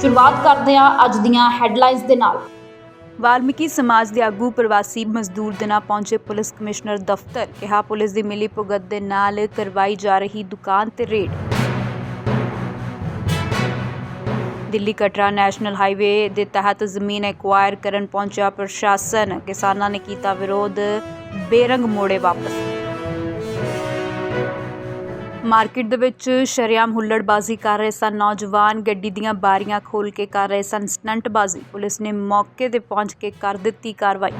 ਸ਼ੁਰੂਆਤ ਕਰਦੇ ਹਾਂ ਅੱਜ ਦੀਆਂ ਹੈਡਲਾਈਨਸ ਦੇ ਨਾਲ। ਵਾਲਮੀਕੀ ਸਮਾਜ ਦੇ ਆਗੂ ਪ੍ਰਵਾਸੀ ਮਜ਼ਦੂਰ ਦੇ ਪਹੁੰਚੇ ਪੁਲਿਸ ਕਮਿਸ਼ਨਰ ਦਫ਼ਤਰ, ਕਿਹਾ ਪੁਲਿਸ ਦੀ ਮਿਲੀ ਭੁਗਤ ਦੇ ਨਾਲ ਕਰਵਾਈ ਜਾ ਰਹੀ ਦੁਕਾਨ ਤੇ raid. Delhi Katra national highway ਦੇ ਤਹਿਤ ਜ਼ਮੀਨ ਐਕਵਾਇਰ ਕਰਨ ਪਹੁੰਚਿਆ ਪ੍ਰਸ਼ਾਸਨ। ਕਿਸਾਨਾਂ ਨੇ ਕੀਤਾ ਵਿਰੋਧ। ਬੇਰੰਗ ਮੋੜੇ ਵਾਪਸ। ਮਾਰਕੀਟ ਦੇ ਵਿੱਚ ਸ਼ਰੇਆਮ ਹੁੱਲੜਬਾਜ਼ੀ ਕਰ ਰਹੇ ਸਨ। ਨੌਜਵਾਨ ਗੱਡੀ ਦੀਆਂ ਬਾਰੀਆਂ ਖੋਲ ਕੇ ਕਰ ਰਹੇ ਸਨ। ਸਟੰਟਬਾਜ਼ੀ। ਪੁਲਿਸ ਨੇ ਮੌਕੇ ਤੇ ਪਹੁੰਚ ਕੇ ਕਰ ਦਿੱਤੀ ਕਾਰਵਾਈ।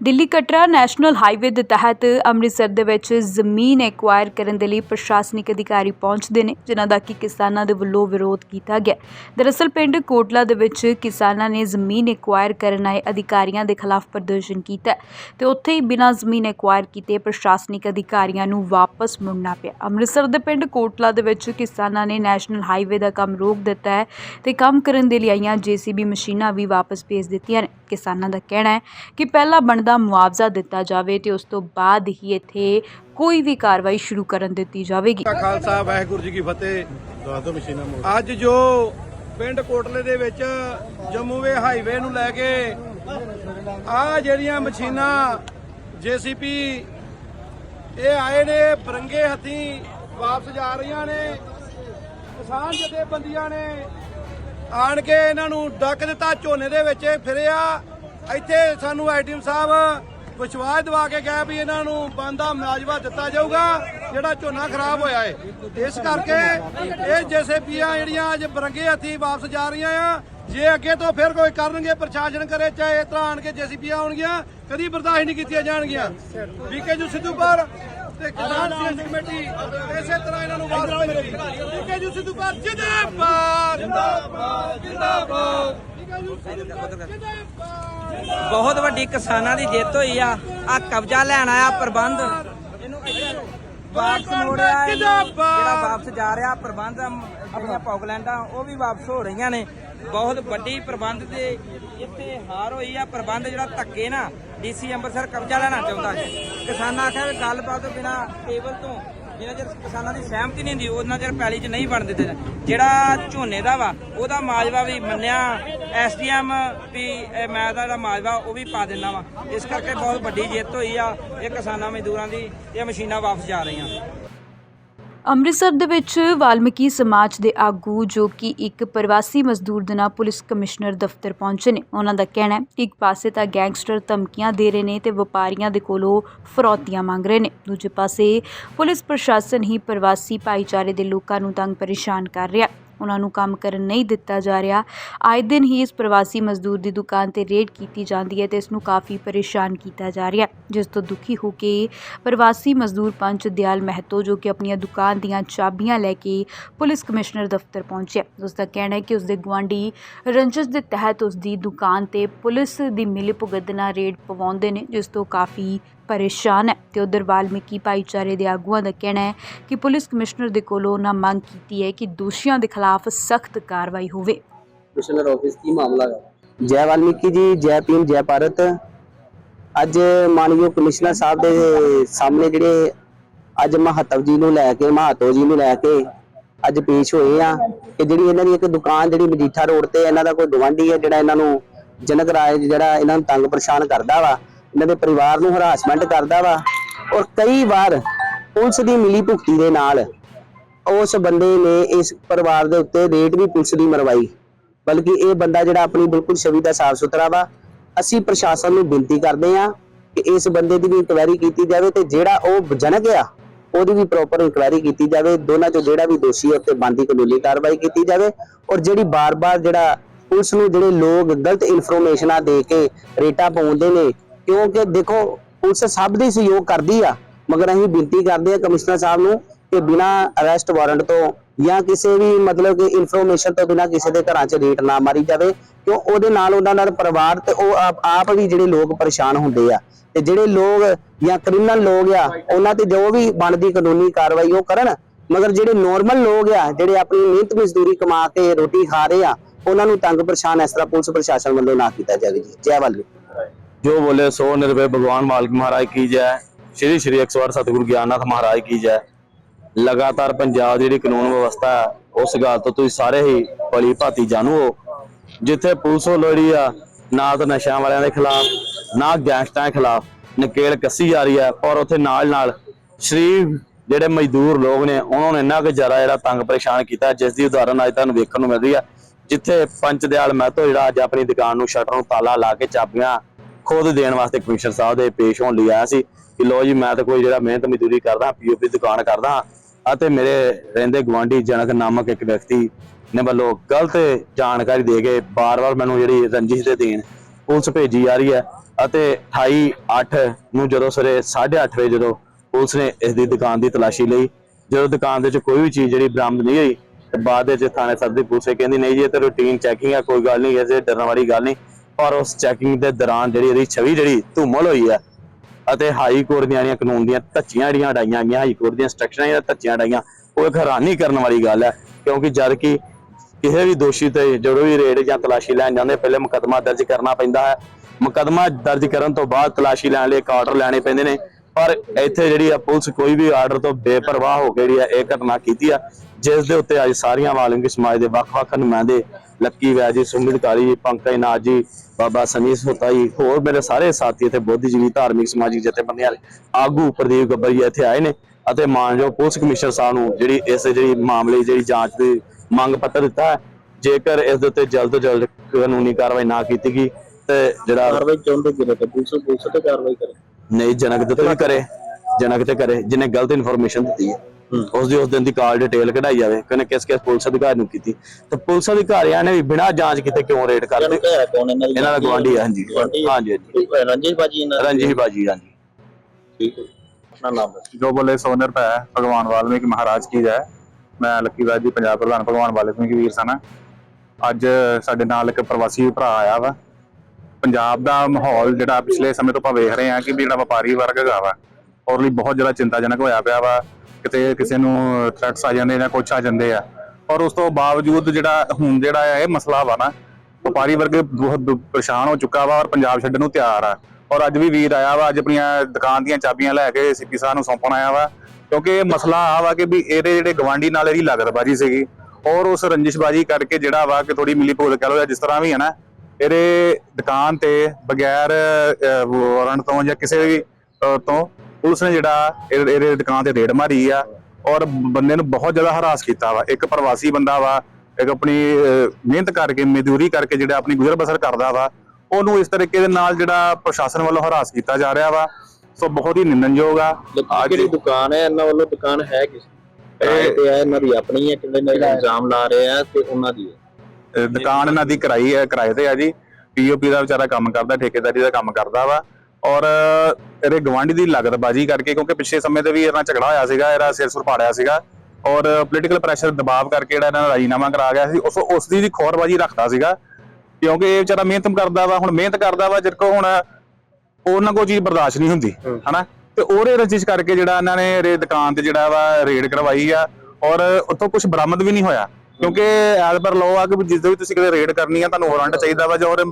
ਦਿੱਲੀ ਕਟਰਾ ਨੈਸ਼ਨਲ ਹਾਈਵੇ ਦੇ ਤਹਿਤ ਅੰਮ੍ਰਿਤਸਰ ਦੇ ਵਿੱਚ ਜ਼ਮੀਨ ਐਕਵਾਇਰ ਕਰਨ ਦੇ ਲਈ ਪ੍ਰਸ਼ਾਸਨਿਕ ਅਧਿਕਾਰੀ ਪਹੁੰਚਦੇ ਨੇ, ਜਿਨ੍ਹਾਂ ਦਾ ਕਿ ਕਿਸਾਨਾਂ ਦੇ ਵੱਲੋਂ ਵਿਰੋਧ ਕੀਤਾ ਗਿਆ। ਦਰਅਸਲ, ਪਿੰਡ ਕੋਟਲਾ ਦੇ ਵਿੱਚ ਕਿਸਾਨਾਂ ਨੇ ਜ਼ਮੀਨ ਐਕਵਾਇਰ ਕਰਨ ਆਏ ਅਧਿਕਾਰੀਆਂ ਦੇ ਖਿਲਾਫ ਪ੍ਰਦਰਸ਼ਨ ਕੀਤਾ ਹੈ ਤੇ ਉੱਥੇ ਹੀ ਬਿਨਾਂ ਜ਼ਮੀਨ ਐਕਵਾਇਰ ਕੀਤੇ ਪ੍ਰਸ਼ਾਸਨਿਕ ਅਧਿਕਾਰੀਆਂ ਨੂੰ ਵਾਪਸ ਮੁੜਨਾ ਪਿਆ। ਅੰਮ੍ਰਿਤਸਰ ਦੇ ਪਿੰਡ ਕੋਟਲਾ ਦੇ ਵਿੱਚ ਕਿਸਾਨਾਂ ਨੇ ਨੈਸ਼ਨਲ ਹਾਈਵੇ ਦਾ ਕੰਮ ਰੋਕ ਦਿੱਤਾ ਹੈ ਤੇ ਕੰਮ ਕਰਨ ਦੇ ਲਈ ਆਈਆਂ ਜੀਸੀਬੀ ਮਸ਼ੀਨਾਂ ਵੀ ਵਾਪਸ ਭੇਜ ਦਿੱਤੀਆਂ ਨੇ। ਕਿਸਾਨਾਂ ਦਾ ਕਹਿਣਾ ਹੈ ਕਿ ਪਹਿਲਾਂ ਬਣਦਾ ਮੁਆਵਜ਼ਾ ਦਿੱਤਾ ਜਾਵੇ ਤੇ ਉਸ ਤੋਂ ਬਾਅਦ ਹੀ ਇੱਥੇ ਕੋਈ ਵੀ ਕਾਰਵਾਈ ਸ਼ੁਰੂ ਕਰਨ ਦਿੱਤੀ ਜਾਵੇਗੀ। ਖਾਲਸਾ ਵਾਹਿਗੁਰੂ ਜੀ ਕੀ ਫਤਿਹ। ਦੱਸ ਮਸ਼ੀਨਾਂ ਮੋੜ ਅੱਜ ਜੋ ਪਿੰਡ ਕੋਟਲੇ ਦੇ ਵਿੱਚ ਜੰਮੂਵੇ ਹਾਈਵੇ ਨੂੰ ਲੈ ਕੇ ਆ ਜਿਹੜੀਆਂ ਮਸ਼ੀਨਾਂ ਜੀਸੀਪੀ ਇਹ ਆਏ ਨੇ ਬਰੰਗੇ ਹੱਥੀਂ ਵਾਪਸ ਜਾ ਰਹੀਆਂ ਨੇ ਕਿਸਾਨ ਜਥੇਬੰਦੀਆਂ ਨੇ ਆਣ ਕੇ ਇਹਨਾਂ ਨੂੰ ਡੱਕ ਦਿੱਤਾ ਝੋਨੇ ਦੇ ਵਿੱਚ ਫਿਰਿਆ। ਇੱਥੇ ਸਾਨੂੰ ਆਈਟੀਐਮ ਸਾਹਿਬ ਵਿਸ਼ਵਾਸ ਦਿਵਾ ਕੇ ਗਏ ਵੀ ਇਹਨਾਂ ਨੂੰ ਬੰਦਾ ਮੁਆਵਜ਼ਾ ਦਿੱਤਾ ਜਾਊਗਾ, ਜਿਹੜਾ ਝੋਨਾ ਖਰਾਬ ਹੋਇਆ ਹੈ ਇਸ ਕਰਕੇ ਇਹ ਜੇਸੇਪੀਆਂ ਜਿਹੜੀਆਂ ਅੱਜ ਬਰੰਗੇ ਹੱਥੀ ਵਾਪਸ ਜਾ ਰਹੀਆਂ ਆ, ਜੇ ਅੱਗੇ ਤੋਂ ਫਿਰ ਕੋਈ ਕਰਨਗੇ, ਪ੍ਰਸ਼ਾਸਨ ਕਰੇ, ਚਾਹੇ ਇਸ ਤਰ੍ਹਾਂ ਆਣ ਕੇ ਜੇਸੀਪੀਆਂ ਆਉਣਗੀਆਂ, ਕਦੀ ਬਰਦਾਸ਼ਤ ਨਹੀਂ ਕੀਤੀਆਂ ਜਾਣਗੀਆਂ। ਵੀਕੇ ਜੂ ਸਿੱਧੂਪੁਰ ਤੇ ਕਿਸਾਨ ਸੰਘਰਸ਼ ਕਮੇਟੀ, ਇਸੇ ਤਰ੍ਹਾਂ ਇਹਨਾਂ ਨੂੰ ਵਾਪਸ ਮਿਲੇਗੀ। ਵੀਕੇ ਜੂ ਸਿੱਧੂਪੁਰ ਜਿੰਦਾਬਾਦ ਜਿੰਦਾਬਾਦ! ਜਿੰਦਾਬਾਦ! ਜਿੰਦਾਬਾਦ! ਬਹੁਤ ਵੱਡੀ ਕਿਸਾਨਾਂ ਦੀ ਜਿੱਤ ਹੋਈ ਆ। ਆ ਕਬਜ਼ਾ ਲੈਣ ਆਇਆ ਪ੍ਰਬੰਧ। ਵਾਪਸ ਮੋੜਿਆ ਜਿਹੜਾ ਵਾਪਸ ਜਾ ਰਿਹਾ ਪ੍ਰਬੰਧ, ਆਪਣੀਆਂ ਪੌਗਲੈਂਡਾਂ ਉਹ ਵੀ ਵਾਪਸ ਹੋ ਰਹੀਆਂ ਨੇ। ਬਹੁਤ ਵੱਡੀ ਪ੍ਰਬੰਧ ਦੇ ਇੱਥੇ ਹਾਰ ਹੋਈ ਆ। ਪ੍ਰਬੰਧ ਜਿਹੜਾ ਧੱਕੇ ਨਾ ਡੀਸੀ ਅੰਮ੍ਰਿਤਸਰ ਕਬਜ਼ਾ ਲੈਣਾ ਚਾਹੁੰਦਾ ਹੈ ਕਿਸਾਨਾਂ ਆਖਿਆ ਗੱਲਬਾਤ ਤੋਂ ਬਿਨਾ ਟੇਬਲ ਤੋਂ ਜਿੰਨਾ ਚਿਰ ਕਿਸਾਨਾਂ ਦੀ ਸਹਿਮਤੀ ਨਹੀਂ ਹੁੰਦੀ ਉਹਨਾਂ ਚਿਰ ਪੈਲੀ 'ਚ ਨਹੀਂ ਬਣ ਦਿੱਤੇ ਜਿਹੜਾ ਝੋਨੇ ਦਾ ਵਾ, ਉਹਦਾ ਮਾਜਵਾ ਵੀ ਮੰਨਿਆ, ਐਸਡੀਐਮ ਵੀ, ਇਹ ਮੈਂ ਦਾ ਜਿਹੜਾ ਮਾਜਵਾ ਉਹ ਵੀ ਪਾ ਦਿੰਦਾ ਵਾ। ਇਸ ਕਰਕੇ ਬਹੁਤ ਵੱਡੀ ਜਿੱਤ ਹੋਈ ਆ, ਇਹ ਕਿਸਾਨਾਂ ਮਜ਼ਦੂਰਾਂ ਦੀ, ਇਹ ਮਸ਼ੀਨਾਂ ਵਾਪਸ ਜਾ ਰਹੀਆਂ। ਅੰਮ੍ਰਿਤਸਰ ਦੇ ਵਿੱਚ ਵਾਲਮੀਕੀ ਸਮਾਜ ਦੇ ਆਗੂ ਜੋ ਕਿ ਇੱਕ ਪ੍ਰਵਾਸੀ ਮਜ਼ਦੂਰ ਦੇ ਨਾਲ ਪੁਲਿਸ ਕਮਿਸ਼ਨਰ ਦਫ਼ਤਰ ਪਹੁੰਚੇ ਨੇ, ਉਹਨਾਂ ਦਾ ਕਹਿਣਾ ਹੈ ਕਿ ਇੱਕ ਪਾਸੇ ਤਾਂ ਗੈਂਗਸਟਰ ਧਮਕੀਆਂ ਦੇ ਰਹੇ ਨੇ ਤੇ ਵਪਾਰੀਆਂ ਦੇ ਕੋਲੋਂ ਫਰੌਤੀਆਂ ਮੰਗ ਰਹੇ ਨੇ। ਦੂਜੇ ਪਾਸੇ ਪੁਲਿਸ ਪ੍ਰਸ਼ਾਸਨ ਹੀ ਪ੍ਰਵਾਸੀ ਭਾਈਚਾਰੇ ਦੇ ਲੋਕਾਂ ਨੂੰ ਤੰਗ ਪਰੇਸ਼ਾਨ ਕਰ ਰਿਹਾ ਉਹਨਾਂ ਨੂੰ ਕੰਮ ਕਰਨ ਨਹੀਂ ਦਿੱਤਾ ਜਾ ਰਿਹਾ। ਆਏ ਦਿਨ ਹੀ ਇਸ ਪ੍ਰਵਾਸੀ ਮਜ਼ਦੂਰ ਦੀ ਦੁਕਾਨ ਤੇ ਰੇਡ ਕੀਤੀ ਜਾਂਦੀ ਹੈ ਤੇ ਇਸ ਨੂੰ ਕਾਫੀ ਪਰੇਸ਼ਾਨ ਕੀਤਾ ਜਾ ਰਿਹਾ ਜਿਸ ਤੋਂ ਦੁਖੀ ਹੋ ਕੇ ਪ੍ਰਵਾਸੀ ਮਜ਼ਦੂਰ ਪੰਚ ਦਿਆਲ ਮਹਿਤੋ ਜੋ ਕਿ ਆਪਣੀਆਂ ਦੁਕਾਨ ਦੀਆਂ ਚਾਬੀਆਂ ਲੈ ਕੇ ਪੁਲਿਸ ਕਮਿਸ਼ਨਰ ਦਫ਼ਤਰ ਪਹੁੰਚਿਆ। ਉਸ ਦਾ ਕਹਿਣਾ ਹੈ ਕਿ ਉਸ ਦੇ ਗੁਆਂਢੀ ਰੰਜਸ ਦੇ ਤਹਿਤ ਉਸ ਦੀ ਦੁਕਾਨ ਤੇ ਪੁਲਿਸ ਦੀ ਮਿਲੀ ਭੁਗਤ ਨਾਲ ਰੇਡ ਪਵਾਉਂਦੇ ਨੇ, ਜਿਸ ਤੋਂ ਕਾਫੀ ਪਰੇਸ਼ਾਨ ਹੈ ਤੇ ਉਧਰ ਵਾਲਮੀਕੀ ਭਾਈਚਾਰੇ ਦੇ ਆਗੂਆਂ ਦਾ ਕਹਿਣਾ ਹੈ ਕਿ ਪੁਲਿਸ ਕਮਿਸ਼ਨਰ ਦੇ ਕੋਲੋਂ ਉਹਨਾਂ ਮੰਗ ਕੀਤੀ ਹੈ ਕਿ ਦੋਸ਼ੀਆਂ ਦੇ ਖਿਲਾਫ ਸਖਤ ਕਾਰਵਾਈ ਹੋਵੇ। ਕਮਿਸ਼ਨਰ ਆਫਿਸ ਕੀ ਮਾਮਲਾ ਹੈ? ਜੈ ਵਾਲਮੀਕੀ ਜੀ ਜੈ ਭੀਮ ਜੈ ਭਾਰਤ। ਅੱਜ ਮਾਨਯੋਗ ਕਮਿਸ਼ਨਰ ਸਾਹਿਬ ਦੇ ਸਾਹਮਣੇ ਜਿਹੜੇ ਅੱਜ ਮਹੱਤਵ ਜੀ ਨੂੰ ਲੈ ਕੇ ਮਹਾਤੋ ਜੀ ਨੂੰ ਲੈ ਕੇ ਅੱਜ ਪੇਸ਼ ਹੋਏ ਆ ਕਿ ਜਿਹੜੀ ਇਹਨਾਂ ਦੀ ਇੱਕ ਦੁਕਾਨ ਜਿਹੜੀ ਮਜੀਠਾ ਰੋਡ ਤੇ ਇਹਨਾਂ ਦਾ ਕੋਈ ਗਵਾਂਢੀ ਹੈ ਜਿਹੜਾ ਇਹਨਾਂ ਨੂੰ ਜਨਕ ਰਾਜ ਜਿਹੜਾ ਇਹਨਾਂ ਨੂੰ ਤੰਗ ਪਰੇਸ਼ਾਨ ਕਰਦਾ ਵਾ ਇਹਨਾਂ ਦੇ ਪਰਿਵਾਰ ਨੂੰ ਹਰਾਸਮੈਂਟ ਕਰਦਾ ਵਾ ਔਰ ਕਈ ਵਾਰ ਪੁਲਿਸ ਦੀ ਮਿਲੀ ਭੁਗਤੀ ਦੇ ਨਾਲ ਉਸ ਬੰਦੇ ਨੇ ਇਸ ਪਰਿਵਾਰ ਦੇ ਉੱਤੇ ਰੇਟ ਵੀ ਪੁਲਿਸ ਦੀ ਮਰਵਾਈ। ਬਲਕਿ ਇਹ ਬੰਦਾ ਜਿਹੜਾ ਆਪਣੀ ਬਿਲਕੁਲ ਛਵੀ ਦਾ ਸਾਫ਼ ਸੁਥਰਾ ਵਾ, ਅਸੀਂ ਪ੍ਰਸ਼ਾਸਨ ਨੂੰ ਬੇਨਤੀ ਕਰਦੇ ਹਾਂ ਕਿ ਇਸ ਬੰਦੇ ਦੀ ਵੀ ਇਨਕੁਆਇਰੀ ਕੀਤੀ ਜਾਵੇ ਤੇ ਜਿਹੜਾ ਉਹ ਜਨਕ ਆ, ਉਹਦੀ ਵੀ ਪ੍ਰੋਪਰ ਇਨਕੁਆਇਰੀ ਕੀਤੀ ਜਾਵੇ, ਦੋਨਾਂ ਚੋਂ ਜਿਹੜਾ ਵੀ ਦੋਸ਼ੀ ਹੈ ਉੱਤੇ ਬੰਦੀ ਕਾਨੂੰਨੀ ਕਾਰਵਾਈ ਕੀਤੀ ਜਾਵੇ ਔਰ ਜਿਹੜੀ ਬਾਰ-ਬਾਰ ਜਿਹੜਾ ਪੁਲਿਸ ਨੂੰ ਜਿਹੜੇ ਲੋਕ ਗਲਤ ਇਨਫੋਰਮੇਸ਼ਨਾਂ ਦੇ ਕੇ ਰੇਟਾਂ ਪਾਉਂਦੇ ਨੇ ਕਿਉਂਕਿ ਦੇਖੋ, ਪੁਲਿਸ ਸਭ ਦੀ ਸਹਿਯੋਗ ਕਰਦੀ ਆ, ਮਗਰ ਅਸੀਂ ਬੇਨਤੀ ਕਰਦੇ ਆ ਕਮਿਸ਼ਨਰ ਸਾਹਿਬ ਨੂੰ ਕਿ ਬਿਨਾ ਅਰੈਸਟ ਵਾਰੰਟ ਤੋਂ ਜਾਂ ਕਿਸੇ ਵੀ ਮਤਲਬ ਕਿ ਇਨਫੋਰਮੇਸ਼ਨ ਤੋਂ ਬਿਨਾ ਕਿਸੇ ਦੇ ਘਰਾਂ 'ਚ ਰੇਟ ਨਾ ਮਾਰੀ ਜਾਵੇ, ਕਿਉਂ ਉਹਦੇ ਨਾਲ ਉਹਨਾਂ ਨਾਲ ਪਰਿਵਾਰ ਤੇ ਉਹ ਆਪ ਵੀ ਜਿਹੜੇ ਲੋਕ ਪਰੇਸ਼ਾਨ ਹੁੰਦੇ ਆ। ਤੇ ਜਿਹੜੇ ਲੋਕ ਜਾਂ ਕ੍ਰਿਮੀਨਲ ਲੋਕ ਆ, ਉਹਨਾਂ ਤੇ ਜੋ ਵੀ ਬਣਦੀ ਕਾਨੂੰਨੀ ਕਾਰਵਾਈ ਉਹ ਕਰਨ, ਮਗਰ ਜਿਹੜੇ ਨਾਰਮਲ ਲੋਕ ਆ, ਜਿਹੜੇ ਆਪਣੀ ਮਿਹਨਤ ਮਜ਼ਦੂਰੀ ਕਮਾ ਕੇ ਰੋਟੀ ਖਾ ਰਹੇ ਆ, ਉਹਨਾਂ ਨੂੰ ਤੰਗ ਪਰੇਸ਼ਾਨ ਇਸ ਤਰ੍ਹਾਂ ਪੁਲਿਸ ਪ੍ਰਸ਼ਾਸਨ ਵੱਲੋਂ ਨਾ ਕੀਤਾ ਜਾਵੇ ਜੀ। ਜੈ ਵਾਲਮੀਕੀ ਜੋ ਬੋਲੇ ਸੋ ਨਿਰਭੈ ਭਗਵਾਨ ਮਾਲਕ ਮਹਾਰਾਜ ਕੀ ਜੈ। ਸ਼੍ਰੀ ਸ਼੍ਰੀ 108 ਸਤਿਗੁਰੂ ਗਿਆਨਨਾਥ ਮਹਾਰਾਜ ਕੀ ਜੈ। ਲਗਾਤਾਰ ਪੰਜਾਬ ਦੀ ਜਿਹੜੀ ਕਾਨੂੰਨ ਵਿਵਸਥਾ ਹੈ, ਉਸ ਗੱਲ ਤੋਂ ਤੁਸੀਂ ਸਾਰੇ ਹੀ ਭਲੀ ਭਾਤੀ ਜਾਣੂ ਹੋ। ਜਿੱਥੇ ਪੁਲਿਸ ਵੱਲੋਂ ਜਿਹੜੀ ਆ, ਨਾ ਤਾਂ ਨਸ਼ਿਆਂ ਵਾਲਿਆਂ ਦੇ ਖਿਲਾਫ, ਨਾ ਗੈਂਗਸਟਰਾਂ ਦੇ ਖਿਲਾਫ ਨਕੇਲ ਕੱਸੀ ਜਾ ਰਹੀ ਹੈ। ਪਰ ਉੱਥੇ ਨਾਲ ਨਾਲ ਸ਼ਰੀਫ ਜਿਹੜੇ ਮਜ਼ਦੂਰ ਲੋਕ ਨੇ, ਉਹਨਾਂ ਨੂੰ ਇੰਨਾ ਕੁ ਜ਼ਿਆਦਾ ਜਿਹੜਾ ਤੰਗ ਪਰੇਸ਼ਾਨ ਕੀਤਾ, ਜਿਸ ਦੀ ਉਦਾਹਰਨ ਅੱਜ ਤੁਹਾਨੂੰ ਵੇਖਣ ਨੂੰ ਮਿਲ ਰਹੀ ਹੈ। ਜਿੱਥੇ ਪੰਚਦਿਆਲ ਮਹਿਤੋ ਜਿਹੜਾ ਅੱਜ ਆਪਣੀ ਦੁਕਾਨ ਨੂੰ ਸ਼ਟਰ ਨੂੰ ਤਾਲਾ ਲਾ ਕੇ ਚਾਬੀਆਂ ਖੁਦ ਦੇਣ ਵਾਸਤੇ ਕਮਿਸ਼ਨਰ ਸਾਹਿਬ ਦੇ ਪੇਸ਼ ਹੋਣ ਲਈ ਆਇਆ ਸੀ ਕਿ ਲੋ ਜੀ, ਮੈਂ ਤਾਂ ਕੋਈ ਜਿਹੜਾ ਮਿਹਨਤ ਮਜ਼ਦੂਰੀ ਕਰਦਾ ਪੀਓਪੀ ਦੁਕਾਨ ਕਰਦਾ ਹਾਂ ਅਤੇ ਮੇਰੇ ਰਹਿੰਦੇ ਗਵਾਂਢੀ ਜਨਕ ਨਾਮਕ ਇੱਕ ਵਿਅਕਤੀ ਨੇ ਵੱਲੋਂ ਗਲਤ ਜਾਣਕਾਰੀ ਦੇ ਕੇ ਬਾਰ-ਬਾਰ ਮੈਨੂੰ ਜਿਹੜੀ ਰੰਜਿਸ਼ ਦੇ ਦੇਣ ਪੁਲਿਸ ਭੇਜੀ ਜਾ ਰਹੀ ਹੈ ਅਤੇ 28 8 ਨੂੰ ਜਦੋਂ ਸਵੇਰੇ 8:30 ਵਜੇ ਜਦੋਂ ਪੁਲਿਸ ਨੇ ਇਸ ਦੀ ਦੁਕਾਨ ਦੀ ਤਲਾਸ਼ੀ ਲਈ, ਜਦੋਂ ਦੁਕਾਨ ਦੇ ਵਿੱਚ ਕੋਈ ਵੀ ਚੀਜ਼ ਜਿਹੜੀ ਬਰਾਮਦ ਨਹੀਂ ਹੋਈ, ਤੇ ਬਾਅਦ ਵਿੱਚ ਥਾਣੇ ਸਰ ਦੀ ਪੁਲਿਸ ਇਹ ਕਹਿੰਦੀ, ਨਹੀਂ ਜੀ, ਇਹ ਤਾਂ ਰੂਟੀਨ ਚੈਕਿੰਗ ਆ, ਕੋਈ ਗੱਲ ਨਹੀਂ ਐਸੇ ਡਰਨ ਵਾਲੀ ਗੱਲ ਨਹੀਂ। ਪਰ ਉਸ ਚੈਕਿੰਗ ਦੇ ਦੌਰਾਨ ਜਿਹੜੀ ਇਹਦੀ ਛਵੀ ਜਿਹੜੀ ਧੂਮਲ ਹੋਈ ਹੈ ਅਤੇ ਹਾਈ ਕੋਰਟ ਦੀਆਂ ਜਿਹੜੀਆਂ ਕਾਨੂੰਨ ਦੀਆਂ ਧੱਚੀਆਂ ਜਿਹੜੀਆਂ ਅਡਾਈਆਂ ਗਈਆਂ, ਹਾਈ ਕੋਰਟ ਦੀਆਂ ਇੰਸਟਰਕਸ਼ਨਾਂ ਜਿਹੜੀਆਂ ਧੱਚੀਆਂ ਅਡਾਈਆਂ ਉਹ ਇੱਕ ਹੈਰਾਨੀ ਕਰਨ ਵਾਲੀ ਗੱਲ ਹੈ ਕਿਉਂਕਿ ਜਦ ਕਿ ਕਿਸੇ ਵੀ ਦੋਸ਼ੀ ਤੇ ਜਦੋਂ ਵੀ ਰੇਡ ਜਾਂ ਤਲਾਸ਼ੀ ਲੈਣ ਜਾਂਦੇ, ਪਹਿਲੇ ਮੁਕੱਦਮਾ ਦਰਜ ਕਰਨਾ ਪੈਂਦਾ ਹੈ। ਮੁਕੱਦਮਾ ਦਰਜ ਕਰਨ ਤੋਂ ਬਾਅਦ ਤਲਾਸ਼ੀ ਲੈਣ ਲਈ ਇੱਕ ਆਰਡਰ ਲੈਣੇ ਪੈਂਦੇ ਨੇ। ਪਰ ਇੱਥੇ ਜਿਹੜੀ ਆ ਪੁਲਿਸ ਕੋਈ ਵੀ ਆਰਡਰ ਤੋਂ ਬੇਪਰਵਾਹ ਹੋ ਕੇ ਜਿਹੜੀ ਆ ਇਹ ਘਟਨਾ ਕੀਤੀ ਆ, ਜਿਸ ਦੇ ਉੱਤੇ ਅੱਜ ਸਾਰੀਆਂ ਵਾਲਮੀਕੀ ਸਮਾਜ ਦੇ ਵੱਖ-ਵੱਖ ਨੁਮਾਇੰਦੇ, ਲੱਕੀ ਵੈਦ ਸੁਮਿਤ ਕਾਲੀ, ਪੰਕਜ ਨਾਥ ਜੀ ਬਾਬਾ ਸਨੀ ਸੋਤਾ ਜੀ ਹੋਰ ਮੇਰੇ ਸਾਰੇ ਸਾਥੀ ਇੱਥੇ ਬੁੱਧੀਜੀਵੀ ਧਾਰਮਿਕ ਸਮਾਜਿਕ ਜਥੇਬੰਦੀਆਂ ਦੇ ਆਗੂ ਪ੍ਰਦੀਪ ਗੱਬਰ ਜੀ ਇੱਥੇ ਆਏ ਨੇ ਅਤੇ ਮਾਨਯੋਗ ਪੁਲਿਸ ਕਮਿਸ਼ਨਰ ਸਾਹਿਬ ਨੂੰ ਜਿਹੜੀ ਇਸ ਜਿਹੜੀ ਮਾਮਲੇ ਜਿਹੜੀ ਜਾਂਚ ਦੀ ਮੰਗ ਪੱਤਰ ਦਿੱਤਾ ਹੈ ਜੇਕਰ ਇਸ ਦੇ ਉੱਤੇ ਜਲਦ ਤੋਂ ਜਲਦ ਕਾਨੂੰਨੀ ਕਾਰਵਾਈ ਨਾ ਕੀਤੀ ਗਈ ਤੇ ਜਿਹੜਾ ਕਾਰਵਾਈ ਚਾਹੁੰਦੇ ਕਿ ਪੁਲਿਸ ਪੁਲਿਸ ਤੇ ਕਾਰਵਾਈ ਕਰੇ। ਨਹੀਂ ਜਨਕ ਤੇ ਵੀ ਕਰੇ ਜਨਕ ਤੇ ਕਰੇ ਜਿਹਨੇ ਗਲਤ ਇਨਫੋਰਮੇਸ਼ਨ ਦਿੱਤੀ ਹੈ। ਉਸ ਦੀ ਉਸ ਦਿਨ ਦੀ ਕਾਲ ਡਿਟੇਲ ਕਢਾਈ ਜਾਵੇ ਕਿਨੇ ਕਿਸ ਕਿਸ ਪੁਲਿਸ ਅਧਿਕਾਰੀ ਨੂੰ ਕੀਤੀ। ਤੇ ਪੁਲਿਸ ਅਧਿਕਾਰੀਆਂ ਨੇ ਵੀ ਬਿਨਾਂ ਜਾਂਚ ਕੀਤੇ ਕਿਉਂ ਰੇਡ ਕਰਦੇ ਇਹਨਾਂ ਦਾ ਗਵਾਂਢੀ ਹੈ ਹਾਂਜੀ। ਹਾਂਜੀ ਹਾਂਜੀ। ਰੰਜੀਤ ਬਾਜੀ ਇਹਨਾਂ ਰਣਜੀਤ ਬਾਜੀ ਹਾਂਜੀ। ਠੀਕ ਹੈ। ਆਪਣਾ ਨਾਮ ਜੋ ਬੋਲੇ ਸੋ ਨਿਰਭੈ ਭਗਵਾਨ ਵਾਲਮੀਕ ਮਹਾਰਾਜ ਕੀ ਜੈ। ਮੈਂ ਲੱਕੀ ਵੈਦ ਜੀ ਪੰਜਾਬ ਪ੍ਰਧਾਨ ਭਗਵਾਨ ਵਾਲਮੀਕ ਵੀਰ ਸਨ। ਅੱਜ ਸਾਡੇ ਨਾਲ ਇੱਕ ਪ੍ਰਵਾਸੀ ਭਰਾ ਆਇਆ ਵਾ। ਪੰਜਾਬ ਦਾ ਮਾਹੌਲ ਜਿਹੜਾ ਪਿਛਲੇ ਸਮੇਂ ਤੋਂ ਆਪਾਂ ਵੇਖ ਰਹੇ ਹਾਂ ਕਿ ਵੀ ਜਿਹੜਾ ਵਪਾਰੀ ਵਰਗ ਹੈਗਾ ਵਾ ਔਰ ਲਈ ਬਹੁਤ ਜ਼ਿਆਦਾ ਚਿੰਤਾਜਨਕ ਹੋਇਆ ਪਿਆ ਵਾ। ਕਿਤੇ ਕਿਸੇ ਨੂੰ ਥ੍ਰੈਟਸ ਆ ਜਾਂਦੇ ਜਾਂ ਕੁਛ ਆ ਜਾਂਦੇ ਆ। ਔਰ ਉਸ ਤੋਂ ਬਾਵਜੂਦ ਜਿਹੜਾ ਹੁਣ ਜਿਹੜਾ ਹੈ ਇਹ ਮਸਲਾ ਵਾ ਨਾ, ਵਪਾਰੀ ਵਰਗ ਬਹੁਤ ਪਰੇਸ਼ਾਨ ਹੋ ਚੁੱਕਾ ਵਾ ਔਰ ਪੰਜਾਬ ਛੱਡਣ ਨੂੰ ਤਿਆਰ ਆ। ਔਰ ਅੱਜ ਵੀ ਵੀਰ ਆਇਆ ਵਾ, ਅੱਜ ਆਪਣੀਆਂ ਦੁਕਾਨ ਦੀਆਂ ਚਾਬੀਆਂ ਲੈ ਕੇ ਸੀਪੀ ਸਾਹਿਬ ਨੂੰ ਸੌਂਪਣ ਆਇਆ ਵਾ। ਕਿਉਂਕਿ ਇਹ ਮਸਲਾ ਆ ਵਾ ਕਿ ਵੀ ਇਹਦੇ ਜਿਹੜੇ ਗਵਾਂਢੀ ਨਾਲ ਇਹਦੀ ਲਗਤਬਾਜੀ ਸੀਗੀ। ਔਰ ਉਸ ਰੰਜਿਸ਼ਬਾਜੀ ਕਰਕੇ ਜਿਹੜਾ ਵਾ ਕਿ ਥੋੜੀ ਮਿਲੀ ਭੁਗਤ ਕਹ ਲਓ ਜਾਂ ਜਿਸ ਤਰ੍ਹਾਂ ਵੀ ਹੈ ਨਾ, ਇਹਦੇ ਦੁਕਾਨ ਤੇ ਬਗੈਰ ਵਾਰੰਟ ਤੋਂ ਜਾਂ ਕਿਸੇ ਵੀ ਤੋਂ ਪੁਲਿਸ ਨੇ ਜਿਹੜਾ ਇਹ- ਇਹਦੇ ਦੁਕਾਨ ਤੇ ਰੇਡ ਮਾਰੀ ਆ ਔਰ ਬੰਦੇ ਨੂੰ ਬਹੁਤ ਜ਼ਿਆਦਾ ਹਰਾਸ ਕੀਤਾ ਵਾ। ਇੱਕ ਪ੍ਰਵਾਸੀ ਬੰਦਾ ਵਾ ਇੱਕ ਆਪਣੀ ਅਹ, ਮਿਹਨਤ ਕਰਕੇ ਮਜ਼ਦੂਰੀ ਕਰਕੇ ਜਿਹੜਾ ਆਪਣੀ ਗੁਜ਼ਰ ਬਸਰ ਕਰਦਾ ਵਾ ਉਹਨੂੰ ਇਸ ਤਰੀਕੇ ਦੇ ਨਾਲ ਜਿਹੜਾ ਪ੍ਰਸ਼ਾਸਨ ਵੱਲੋਂ ਹਰਾਸ ਕੀਤਾ ਜਾ ਰਿਹਾ ਵਾ। ਸੋ ਬਹੁਤ ਹੀ ਨਿੰਦਨਯੋਗ ਆ। ਅੱਜ ਜਿਹੜੀ ਦੁਕਾਨ ਹੈ? ਇਹਨਾਂ ਵੱਲੋਂ ਦੁਕਾਨ ਹੈ ਕਿਸ? ਕਿਰਾਏ ਤੇ ਹੈ ਇਹਨਾਂ ਦੀ ਆਪਣੀ ਹੈ ਕਿੰਨੇ ਨੇ ਇਲਜ਼ਾਮ ਲਾ ਰਹੇ ਆ ਤੇ ਉਹਨਾਂ ਦੀ ਹੈ? ਅਹ ਦੁਕਾਨ ਇਹਨਾਂ ਦੀ ਕਿਰਾਈ ਹੈ ਕਿਰਾਏ ਤੇ ਆ ਜੀ। ਪੀਓਪੀ ਦਾ ਵਿਚਾਰਾ ਕੰਮ ਕਰਦਾ ਠੇਕੇਦਾਰੀ ਦਾ ਕੰਮ ਕਰਦਾ ਵਾ। ਔਰ ਇਹਦੇ ਗਵਾਂਢੀ ਦੀ ਲਗਤਬਾਜੀ ਕਰਕੇ ਕਿਉਂਕਿ ਪਿਛਲੇ ਸਮੇਂ ਤੇ ਵੀ ਇਹਨਾਂ ਝਗੜਾ ਹੋਇਆ ਸੀਗਾ ਇਹਦਾ ਸਿਰ ਸੁਰ ਪਾੜਿਆ ਸੀਗਾ। ਔਰ ਪੋਲੀਟੀਕਲ ਪ੍ਰੈਸ਼ਰ ਦਬਾਅ ਕਰਕੇ ਜਿਹੜਾ ਇਹਨਾਂ ਦਾ ਰਾਜੀਨਾਮਾ ਕਰਾ ਗਿਆ ਸੀ ਉਸ ਉਸ ਦੀ ਖੌਰਬਾਜੀ ਰੱਖਦਾ ਸੀਗਾ। ਕਿਉਂਕਿ ਇਹ ਵਿਚਾਰਾ ਮਿਹਨਤ ਕਰਦਾ ਵਾ ਹੁਣ ਮਿਹਨਤ ਕਰਦਾ ਵਾ ਜਿਰਕੋ ਹੁਣ ਉਹਨਾਂ ਕੋਲ ਚੀਜ਼ ਬਰਦਾਸ਼ਤ ਨਹੀਂ ਹੁੰਦੀ ਹਨਾ? ਤੇ ਉਹਦੇ ਰਜਿਸ਼ ਕਰਕੇ ਜਿਹੜਾ ਇਹਨਾਂ ਨੇ ਇਹਦੇ ਦੁਕਾਨ ਤੇ ਜਿਹੜਾ ਵਾ ਰੇਡ ਕਰਵਾਈ ਆ ਔਰ ਉੱਥੋਂ ਕੁਝ ਬਰਾਮਦ ਵੀ ਨਹੀਂ ਹੋਇਆ। ਕਿਉਂਕਿ ਐਜ਼ ਪਰ ਲਾਅ ਆ ਕਿ ਜਦੋਂ ਵੀ ਤੁਸੀਂ ਕਿਤੇ ਰੇਡ ਕਰਨੀ ਆ ਤੁਹਾਨੂੰ ਵਾਰੰਟ ਚਾਹੀਦਾ ਵਾ ਜਾਂ ਉਹਦੇ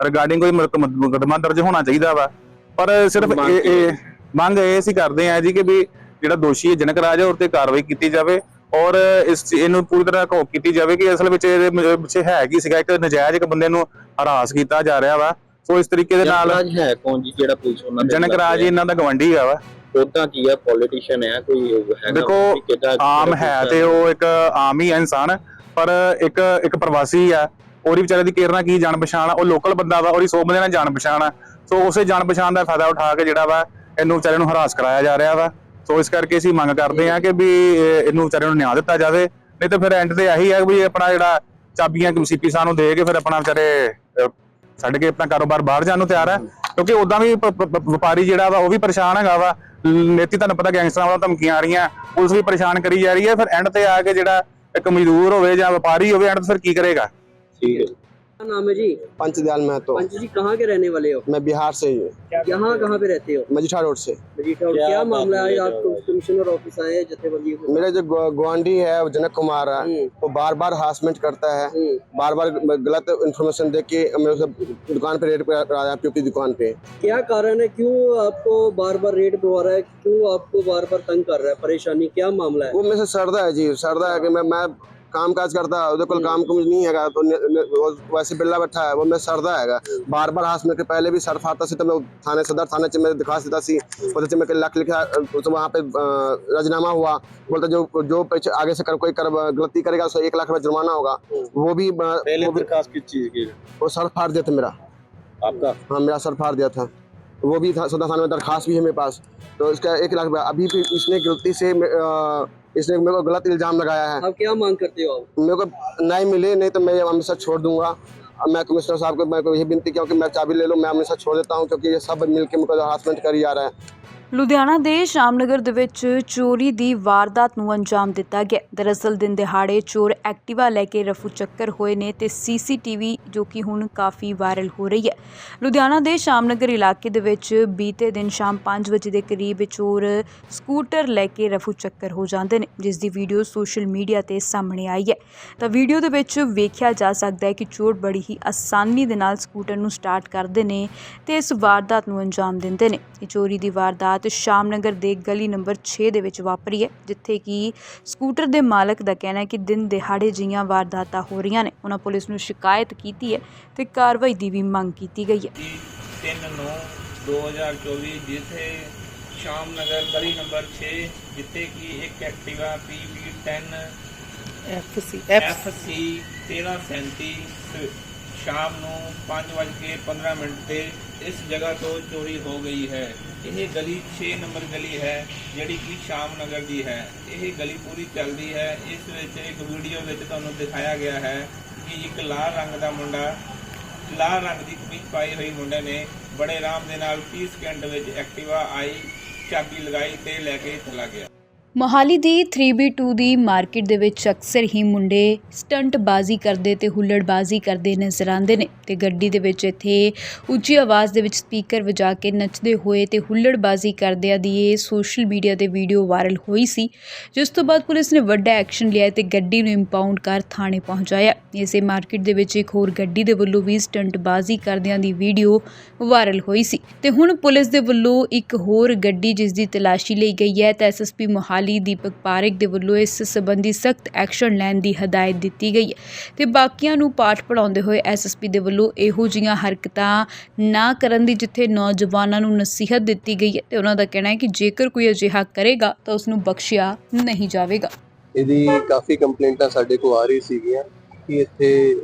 ਰਿਗਾਰਡਿੰਗ ਕੋਈ ਮੁਕ- ਮੁਕੱਦਮਾ ਦਰਜ ਹੋਣਾ ਚਾਹੀਦਾ ਵਾ। ਪਰ ਸਿਰਫ ਇਹ ਇਹ ਮੰਗ ਇਹ ਅਸੀਂ ਕਰਦੇ ਆ ਜੀ ਕਿ ਵੀ ਜਿਹੜਾ ਦੋਸ਼ੀ ਹੈ ਜਨਕ ਰਾਜ ਹੈ ਉਹ ਤੇ ਕਾਰਵਾਈ ਕੀਤੀ ਜਾਵੇ ਔਰ ਇਸ ਇਹਨੂੰ ਪੂਰੀ ਤਰ੍ਹਾਂ ਘੋਖ ਕੀਤੀ ਜਾਵੇ ਕਿ ਅਸਲ ਵਿੱਚ ਇਹਦੇ ਪਿੱਛੇ ਹੈ ਕੀ ਸੀਗਾ ਇੱਕ ਨਜਾਇਜ਼ ਇੱਕ ਬੰਦੇ ਨੂੰ ਹਰਾਸ ਕੀਤਾ ਜਾ ਰਿਹਾ ਵਾ। ਸੋ ਇਸ ਤਰੀਕੇ ਦੇ ਨਾਲ ਜਨਕਰਾਜ ਹੈ ਕੌਣ ਜੀ? ਜਿਹੜਾ ਪੁਲਿਸ ਉਹਨਾਂ ਦੇ ਜਨਕ ਰਾਜ ਇਹਨਾਂ ਦਾ ਗਵੰਡੀ ਆ ਵਾ। ਉਦਾਂ ਕੀ ਹੈ ਪੋਲੀਟੀਸ਼ੀਅਨ ਹੈ ਕੋਈ ਹੈਗਾ ਦੇਖੋ ਆਮ ਹੈ ਤੇ ਉਹ ਇੱਕ ਆਮ ਹੀ ਹੈ ਇਨਸਾਨ ਪਰ ਇੱਕ ਇੱਕ ਪ੍ਰਵਾਸੀ ਆ। ਉਹਦੀ ਵਿਚਾਰੇ ਦੀ ਕੇਰਨਾ ਕੀ ਜਾਣ ਪਛਾਣ ਆ, ਉਹ ਲੋਕਲ ਬੰਦਾ ਵਾ, ਉਹਦੀ 100 ਬੰਦੇ ਨਾਲ ਜਾਣ ਪਛਾਣ ਆ। ਸੋ ਉਸੇ ਜਾਣ ਪਛਾਣ ਦਾ ਫਾਇਦਾ ਉਠਾ ਕੇ ਜਿਹੜਾ ਵਾ, ਇਹਨੂੰ ਵਿਚਾਰੇ ਨੂੰ ਹਰਾਸ ਕਰਾਇਆ ਜਾ ਰਿਹਾ ਵਾ। ਸੋ ਇਸ ਕਰਕੇ ਅਸੀਂ ਮੰਗ ਕਰਦੇ ਹਾਂ ਕਿ ਵੀ ਇਹਨੂੰ ਵਿਚਾਰੇ ਨੂੰ ਨਿਆਂ ਦਿੱਤਾ ਜਾਵੇ। ਨਹੀਂ ਤੇ ਫਿਰ ਐਂਡ ਤੇ ਆਹੀ ਹੈ ਵੀ ਆਪਣਾ ਜਿਹੜਾ ਚਾਬੀਆਂ ਸੀਪੀ ਸਾਹਿਬ ਨੂੰ ਦੇ ਕੇ ਫਿਰ ਆਪਣਾ ਵਿਚਾਰੇ ਛੱਡ ਕੇ ਆਪਣਾ ਕਾਰੋਬਾਰ ਬਾਹਰ ਜਾਣ ਨੂੰ ਤਿਆਰ ਹੈ ਕਿਉਂਕਿ ਉਦਾਂ ਵੀ ਵਪਾਰੀ ਜਿਹੜਾ ਵਾ, ਉਹ ਵੀ ਪਰੇਸ਼ਾਨ ਹੈਗਾ ਵਾ। ਨੇਤੀ ਤੁਹਾਨੂੰ ਪਤਾ ਗੈਂਗਸਟਰਾਂ ਵੱਲੋਂ ਧਮਕੀਆਂ ਆ ਰਹੀਆਂ, ਪੁਲਿਸ ਵੀ ਪਰੇਸ਼ਾਨ ਕਰੀ ਜਾ ਰਹੀ ਹੈ। ਫਿਰ ਐਂਡ ਤੇ ਆ ਕੇ ਜਿਹੜਾ ਇੱਕ ਮਜ਼ਦੂਰ ਹੋਵੇ ਜਾਂ ਵਪਾਰੀ ਹੋਵੇ ਐਂਡ ਤੇ ਫਿਰ ਕੀ ਕਰੇਗਾ? ठीक है। क्या नाम है जी? पंच दयाल महतो पंच जी कहाँ के रहने वाले हो? मैं बिहार से ही हूँ। यहाँ कहाँ पे रहते हो? मजीठा रोड से। मजीठा रोड। क्या मामला है? आपको कमिश्नर ऑफ़िस आए जथेबंदी मेरा जो गुआंडी है जनक कुमार है हम्म। वो बार बार हासमेंट करता है हम्म। बार बार गलत इन्फॉर्मेशन दे के मेरे से दुकान पे रेट पे प्यूपी दुकान पे। क्या कारण है? क्यों आपको बार बार रेट बढ़वा रहा है? क्यों आपको बार बार तंग कर रहा है? परेशानी? क्या मामला है? वो मेरे से सरदा है जी सरदा है की मैं काम काज करता है उसके काम कुछ नहीं है तो ने- ने- वैसे बिल्ला बैठा है वो मैं सरदा है बार बार हारासमेंट के पहले भी सर फाता सी तो मैं थाने सदर थाने च मैं दिखा देता सी बोलते थे मैं लख लिखा तो वहाँ पे राजीनामा हुआ बोलते जो जो आगे से कर कोई कर गलती करेगा उसको एक लाख रुपए जुर्माना होगा वो भी अ, वो भी किस चीज़ की? वो सर फाड़ दिया था मेरा। आपका? हाँ मेरा सर फाड़ दिया था। वो भी था सदर थाने में दरखास्त भी है मेरे पास तो इसका एक लाख रुपया अभी भी इसने गलती से मे- इसने मेरे को गलत इल्ज़ाम लगाया है। आप क्या मांग करते हो? आप मेरे को नहीं मिले नहीं तो मैं ये अमृतसर छोड़ दूँगा। अब मैं कमिश्नर साहब को मैं को यही विनती किया कि मैं चाबी ले लूँ मैं अमृतसर छोड़ देता हूँ क्योंकि ये सब मिलकर मेरे को हरासमेंट ही जा रहा है। ਲੁਧਿਆਣਾ ਦੇ ਸ਼ਾਮਨਗਰ ਦੇ ਵਿੱਚ ਚੋਰੀ ਦੀ ਵਾਰਦਾਤ ਨੂੰ ਅੰਜਾਮ ਦਿੱਤਾ ਗਿਆ। ਦਰਅਸਲ ਦਿਨ ਦਿਹਾੜੇ ਚੋਰ ਐਕਟਿਵਾ ਲੈ ਕੇ ਰਫੂ ਚੱਕਰ ਹੋਏ ਨੇ ਤੇ ਸੀਸੀਟੀਵੀ ਜੋ ਕਿ ਹੁਣ ਕਾਫੀ ਵਾਇਰਲ ਹੋ ਰਹੀ ਹੈ। ਲੁਧਿਆਣਾ ਦੇ ਸ਼ਾਮਨਗਰ ਇਲਾਕੇ ਦੇ ਵਿੱਚ ਬੀਤੇ ਦਿਨ ਸ਼ਾਮ 5 ਵਜੇ ਦੇ ਕਰੀਬ ਚੋਰ ਸਕੂਟਰ ਲੈ ਕੇ ਰਫੂ ਚੱਕਰ ਹੋ ਜਾਂਦੇ ਨੇ, ਜਿਸ ਦੀ ਵੀਡੀਓ ਸੋਸ਼ਲ ਮੀਡੀਆ ਤੇ ਸਾਹਮਣੇ ਆਈ ਹੈ। ਤਾਂ ਵੀਡੀਓ ਦੇ ਵਿੱਚ ਵੇਖਿਆ ਜਾ ਸਕਦਾ ਹੈ ਕਿ ਚੋਰ ਬੜੀ ਹੀ ਆਸਾਨੀ ਦੇ ਨਾਲ ਸਕੂਟਰ ਨੂੰ ਸਟਾਰਟ ਕਰਦੇ ਨੇ ਤੇ ਇਸ ਵਾਰਦਾਤ ਨੂੰ ਅੰਜਾਮ ਦਿੰਦੇ ਨੇ। ਇਹ ਚੋਰੀ ਦੀ ਵਾਰਦਾਤ ਵਾਰਦਾਤ ਸ਼ਾਮਨਗਰ ਦੇ ਗਲੀ ਨੰਬਰ 6 ਦੇ ਵਿੱਚ ਵਾਪਰੀ ਹੈ ਜਿੱਥੇ ਕਿ ਸਕੂਟਰ ਦੇ ਮਾਲਕ ਦਾ ਕਹਿਣਾ ਹੈ ਕਿ ਦਿਨ ਦਿਹਾੜੇ ਜੀਆਂ ਵਾਰਦਾਤਾਂ ਹੋ ਰਹੀਆਂ ਨੇ। ਉਹਨਾਂ ਪੁਲਿਸ ਨੂੰ ਸ਼ਿਕਾਇਤ ਕੀਤੀ ਹੈ ਤੇ ਕਾਰਵਾਈ ਦੀ ਵੀ ਮੰਗ ਕੀਤੀ ਗਈ ਹੈ। ਤਿੰਨ ਨੌ 2024 ਜਿੱਥੇ ਸ਼ਾਮ ਨਗਰ ਗਲੀ ਨੰਬਰ 6 ਜਿੱਥੇ ਕਿ ਇੱਕ ਐਕਟਿਵਾ PV10 ਐਫਸੀ FC 1337 ਸ- ਸ਼ਾਮ ਨੂੰ 5:15 ਮਿੰਟ ਤੇ ਇਸ ਜਗ੍ਹਾ ਤੋਂ ਚੋਰੀ ਹੋ ਗਈ ਹੈ। ਇਹ ਗਲੀ 6 ਨੰਬਰ ਗਲੀ ਹੈ, ਜਿਹੜੀ ਕਿ ਸ਼ਾਮ ਨਗਰ ਦੀ ਹੈ। ਇਹ ਗਲੀ ਪੂਰੀ ਚੱਲਦੀ ਹੈ। ਇਸ ਵਿੱਚ ਇੱਕ ਵੀਡੀਓ ਵਿੱਚ ਤੁਹਾਨੂੰ ਦਿਖਾਇਆ ਗਿਆ ਹੈ ਕਿ ਇੱਕ ਲਾਲ ਰੰਗ ਦਾ ਮੁੰਡਾ, ਲਾਲ ਰੰਗ ਦੀ ਕਮੀਜ਼ ਪਾਈ ਹੋਈ ਮੁੰਡੇ ਨੇ ਬੜੇ ਆਰਾਮ ਦੇ ਨਾਲ 30 ਸਕਿੰਟ ਵਿੱਚ ਐਕਟਿਵਾ ਆਈ, ਚਾਬੀ ਲਗਾਈ ਤੇ ਲੈ ਕੇ ਚਲਾ ਗਿਆ। ਮੋਹਾਲੀ ਦੀ 3B2 ਦੀ ਮਾਰਕੀਟ ਦੇ ਵਿੱਚ ਅਕਸਰ ਹੀ ਮੁੰਡੇ ਸਟੰਟਬਾਜ਼ੀ ਕਰਦੇ ਤੇ ਹੁੱਲੜਬਾਜ਼ੀ ਕਰਦੇ ਨਜ਼ਰ ਆਉਂਦੇ ਨੇ ਤੇ ਗੱਡੀ ਦੇ ਵਿੱਚ ਇੱਥੇ ਉੱਚੀ ਆਵਾਜ਼ ਦੇ ਵਿੱਚ ਸਪੀਕਰ ਵਜਾ ਕੇ ਨੱਚਦੇ ਹੋਏ ਤੇ ਹੁੱਲੜਬਾਜ਼ੀ ਕਰਦਿਆਂ ਦੀ ਇਹ ਸੋਸ਼ਲ ਮੀਡੀਆ ਤੇ ਵੀਡੀਓ ਵਾਇਰਲ ਹੋਈ ਸੀ, ਜਿਸ ਤੋਂ ਬਾਅਦ ਪੁਲਿਸ ਨੇ ਵੱਡਾ ਐਕਸ਼ਨ ਲਿਆ ਤੇ ਗੱਡੀ ਨੂੰ ਇੰਪਾਊਂਡ ਕਰ ਥਾਣੇ ਪਹੁੰਚਾਇਆ। ਇਸੇ ਮਾਰਕੀਟ ਦੇ ਵਿੱਚ ਇੱਕ ਹੋਰ ਗੱਡੀ ਦੇ ਵੱਲੋਂ ਵੀ ਸਟੰਟਬਾਜ਼ੀ ਕਰਦਿਆਂ ਦੀ ਵੀਡੀਓ ਵਾਇਰਲ ਹੋਈ ਸੀ ਤੇ ਹੁਣ ਪੁਲਿਸ ਦੇ ਵੱਲੋਂ ਇੱਕ ਹੋਰ ਗੱਡੀ ਜਿਸ ਦੀ ਤਲਾਸ਼ੀ ਲਈ ਗਈ ਹੈ, ਤਾਂ ਐਸਐਸਪੀ ਮੋਹਾਲੀ ਦੀਪਕ ਪਾਰੇਖ ਦੇ ਵੱਲੋਂ ਇਸ ਸੰਬੰਧੀ ਸਖਤ ਐਕਸ਼ਨ ਲੈਣ ਦੀ ਹਦਾਇਤ ਦਿੱਤੀ ਗਈ ਹੈ ਤੇ ਬਾਕੀਆਂ ਨੂੰ ਪਾਠ ਪੜਾਉਂਦੇ ਹੋਏ ਐਸਐਸਪੀ ਦੇ ਵੱਲੋਂ ਇਹੋ ਜਿਹੀਆਂ ਹਰਕਤਾਂ ਨਾ ਕਰਨ ਦੀ ਜਿੱਥੇ ਨੌਜਵਾਨਾਂ ਨੂੰ ਨਸੀਹਤ ਦਿੱਤੀ ਗਈ ਹੈ ਤੇ ਉਹਨਾਂ ਦਾ ਕਹਿਣਾ ਹੈ ਕਿ ਜੇਕਰ ਕੋਈ ਅਜਿਹਾ ਕਰੇਗਾ ਤਾਂ ਉਸ ਨੂੰ ਬਖਸ਼ਿਆ ਨਹੀਂ ਜਾਵੇਗਾ। ਇਹਦੀ ਕਾਫੀ ਕੰਪਲੇਂਟਾਂ ਸਾਡੇ ਕੋਲ ਆ ਰਹੀ ਸੀਗੀਆਂ ਕਿ ਇੱਥੇ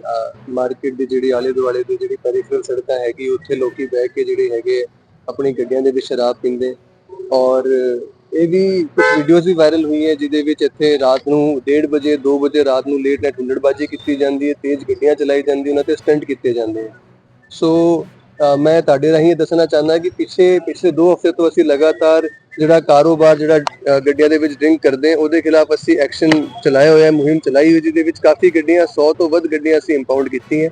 ਮਾਰਕੀਟ ਦੇ ਜਿਹੜੀ ਆਲੇ ਦੁਆਲੇ ਦੇ ਜਿਹੜੀ ਪੈਰੀਫਰਲ ਸੜਕਾਂ ਹੈਗੀ, ਉੱਥੇ ਲੋਕੀ ਬਹਿ ਕੇ ਜਿਹੜੇ ਹੈਗੇ ਆਪਣੀ ਗੱਡੀਆਂ ਦੇ ਵਿੱਚ ਸ਼ਰਾਬ ਪੀਂਦੇ ਔਰ ਇਹ ਵੀ ਕੁਝ ਵੀਡੀਓਜ਼ ਵੀ ਵਾਇਰਲ ਹੋਈ ਹੈ, ਜਿਹਦੇ ਵਿੱਚ ਇੱਥੇ ਰਾਤ ਨੂੰ 1:30 ਵਜੇ 2 ਵਜੇ ਰਾਤ ਨੂੰ ਲੇਟ ਨਾਈਟ ਹੁੱਲੜਬਾਜ਼ੀ ਕੀਤੀ ਜਾਂਦੀ ਹੈ, ਤੇਜ਼ ਗੱਡੀਆਂ ਚਲਾਈ ਜਾਂਦੀ ਉਹਨਾਂ ਤੇ ਸਟੰਟ ਕੀਤੇ ਜਾਂਦੇ ਆ ਸੋ ਮੈਂ ਤੁਹਾਡੇ ਰਾਹੀਂ ਇਹ ਦੱਸਣਾ ਚਾਹੁੰਦਾ ਕਿ ਪਿਛੇ ਪਿਛਲੇ 2 ਹਫ਼ਤੇ ਤੋਂ ਅਸੀਂ ਲਗਾਤਾਰ ਜਿਹੜਾ ਕਾਰੋਬਾਰ, ਜਿਹੜਾ ਗੱਡੀਆਂ ਦੇ ਵਿੱਚ ਡਰਿੰਕ ਕਰਦੇ, ਉਹਦੇ ਖਿਲਾਫ ਅਸੀਂ ਐਕਸ਼ਨ ਚਲਾਇਆ ਹੋਇਆ ਮੁਹਿੰਮ ਚਲਾਈ ਹੋਈ ਜਿਹਦੇ ਵਿੱਚ ਕਾਫੀ ਗੱਡੀਆਂ 100 ਤੋਂ ਵੱਧ ਗੱਡੀਆਂ ਅਸੀਂ ਇੰਪਾਊਂਡ ਕੀਤੀਆਂ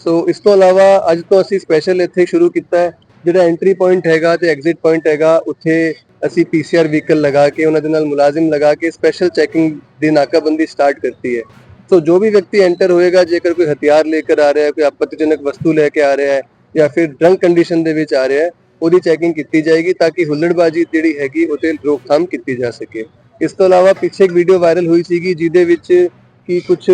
ਸੋ ਇਸ ਤੋਂ ਇਲਾਵਾ ਅੱਜ ਤੋਂ ਅਸੀਂ ਸਪੈਸ਼ਲ ਇੱਥੇ ਸ਼ੁਰੂ ਕੀਤਾ ਹੈ, ਜਿਹੜਾ ਐਂਟਰੀ ਪੁਆਇੰਟ ਹੈਗਾ ਤੇ ਐਗਜ਼ਿਟ ਪੁਆਇੰਟ ਹੈਗਾ, ਉੱਥੇ ਅਸੀਂ ਪੀਸੀਆਰ ਵਹੀਕਲ ਲਗਾ ਕੇ, ਉਹਨਾਂ ਦੇ ਨਾਲ ਮੁਲਾਜ਼ਮ ਲਗਾ ਕੇ ਸਪੈਸ਼ਲ ਚੈਕਿੰਗ ਦੀ ਨਾਕਾਬੰਦੀ ਸਟਾਰਟ ਕਰਤੀ ਹੈ। ਸੋ ਜੋ ਵੀ ਵਿਅਕਤੀ ਐਂਟਰ ਹੋਏਗਾ, ਜੇਕਰ ਕੋਈ ਹਥਿਆਰ ਲੈ ਕੇ ਆ ਰਿਹਾ ਹੈ, ਕੋਈ ਆਪਤਿਜਨਕ ਵਸਤੂ ਲੈ ਕੇ ਆ ਰਿਹਾ ਹੈ, ਜਾਂ ਫਿਰ ਡਰੰਕ ਕੰਡੀਸ਼ਨ ਦੇ ਵਿੱਚ ਆ ਰਿਹਾ ਹੈ, ਉਹਦੀ ਚੈਕਿੰਗ ਕੀਤੀ ਜਾਏਗੀ ਤਾਂ ਕਿ ਹੁੱਲੜਬਾਜ਼ੀ ਜਿਹੜੀ ਹੈਗੀ ਉਹ ਤੇ ਰੋਕਥਾਮ ਕੀਤੀ ਜਾ ਸਕੇ। ਇਸ ਤੋਂ ਇਲਾਵਾ ਪਿੱਛੇ ਇੱਕ ਵੀਡੀਓ ਵਾਇਰਲ ਹੋਈ ਸੀਗੀ, ਜਿਹਦੇ ਵਿੱਚ ਕਿ ਕੁਝ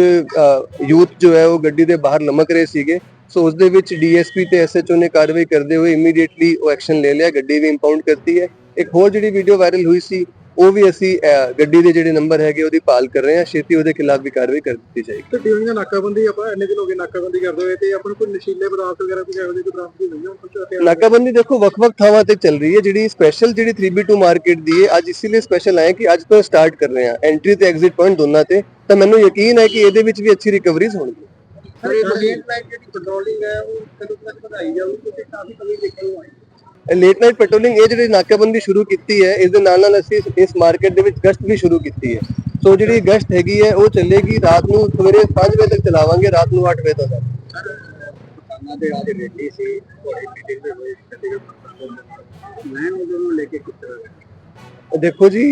ਯੂਥ ਜੋ ਹੈ, ਉਹ ਗੱਡੀ ਦੇ ਬਾਹਰ ਲਮਕ ਰਹੇ ਸੀਗੇ। ਸੋ ਉਸ ਦੇ ਵਿੱਚ ਡੀਐਸਪੀ ਤੇ ਐਸਐਚਓ ਨੇ ਕਾਰਵਾਈ ਕਰਦੇ ਹੋਏ ਇਮੀਡੀਏਟਲੀ ਉਹ ਐਕਸ਼ਨ ਲੈ ਲਿਆ ਗੱਡੀ ਵੀ ਇੰਪਾਊਂਡ ਕਰਤੀ ਹੈ। ਇੱਕ ਹੋਰ ਜਿਹੜੀ ਵੀਡੀਓ ਵਾਇਰਲ ਹੋਈ ਸੀ ਉਹ ਵੀ ਅਸੀਂ ਗੱਡੀ ਦੇ ਜਿਹੜੇ ਨੰਬਰ ਹੈਗੇ ਉਹਦੀ ਭਾਲ ਕਰ ਰਹੇ ਹਾਂ। ਛੇਤੀ ਉਹਦੇ ਖਿਲਾਫ ਵੀ ਕਾਰਵਾਈ ਕਰ ਦਿੱਤੀ ਜਾਏਗੀ। ਤੇ ਡਿਊਰਿੰਗ ਨਾਕਾਬੰਦੀ ਆਪਾਂ ਇੰਨੇ ਦਿਨ ਹੋ ਗਏ ਨਾਕਾਬੰਦੀ ਕਰਦੇ ਹੋਏ ਤੇ ਆਪਾਂ ਨੂੰ ਕੋਈ ਨਸ਼ੀਲੇ ਪਦਾਰਥ ਵਗੈਰਾ ਕੋਈ ਇਹੋ ਜਿਹੀ ਕੋਈ ਬਰਾਮਦਗੀ ਹੋਈ ਹੈ ਹੁਣ ਕੁਝ ਹਥਿਆਰ ਨਾਕਾਬੰਦੀ ਦੇਖੋ ਵੱਖ-ਵੱਖ ਥਾਵਾਂ ਤੇ ਚੱਲ ਰਹੀ ਹੈ। ਜਿਹੜੀ ਸਪੈਸ਼ਲ ਜਿਹੜੀ 3B2 ਮਾਰਕੀਟ ਦੀ ਹੈ ਅੱਜ ਇਸੇ ਲਈ ਸਪੈਸ਼ਲ ਆਏ ਕਿ ਅੱਜ ਤੋਂ ਸਟਾਰਟ ਕਰ ਰਹੇ ਹਾਂ। ਐਂਟਰੀ ਤੇ ਐਗਜ਼ਿਟ ਪੁਆਇੰਟ ਦੋਨਾਂ ਤੇ। ਤਾਂ ਮੈਨੂੰ ਯਕੀਨ ਹੈ ਕਿ ਇਹਦੇ ਵਿੱਚ ਵੀ ਅੱਛੀ ਰਿਕਵਰੀਜ਼ ਹੋਣਗੀਆਂ। ਲੇਟ ਨਾਈਟ ਪੈਟਰੋਲਿੰਗ ਇਹ ਜਿਹੜੀ ਨਾਕਾਬੰਦੀ ਸ਼ੁਰੂ ਕੀਤੀ ਹੈ ਇਸ ਦੇ ਨਾਲ ਨਾਲ ਅਸੀਂ ਇਸ ਮਾਰਕੀਟ ਦੇ ਵਿੱਚ ਗਸ਼ਤ ਵੀ ਸ਼ੁਰੂ ਕੀਤੀ ਹੈ। ਸੋ ਜਿਹੜੀ ਗਸ਼ਤ ਹੈਗੀ ਹੈ ਉਹ ਚੱਲੇਗੀ ਰਾਤ ਨੂੰ ਸਵੇਰੇ 5 ਵਜੇ ਤੱਕ ਚਲਾਵਾਂਗੇ ਰਾਤ ਨੂੰ 8 ਵਜੇ ਤੱਕ ਕਿਸਾਨਾਂ ਦੇ ਅੱਜ ਰੈਲੀ ਸੀ ਤੁਹਾਡੀ ਮੀਟਿੰਗ ਦੇ ਹੋਏ ਚੰਡੀਗੜ੍ਹ ਪੱਤਰ ਮੈਂ ਉਹਨਾਂ ਨੂੰ ਲੈ ਕੇ ਕਿਸ ਤਰ੍ਹਾਂ ਦੇਖੋ ਜੀ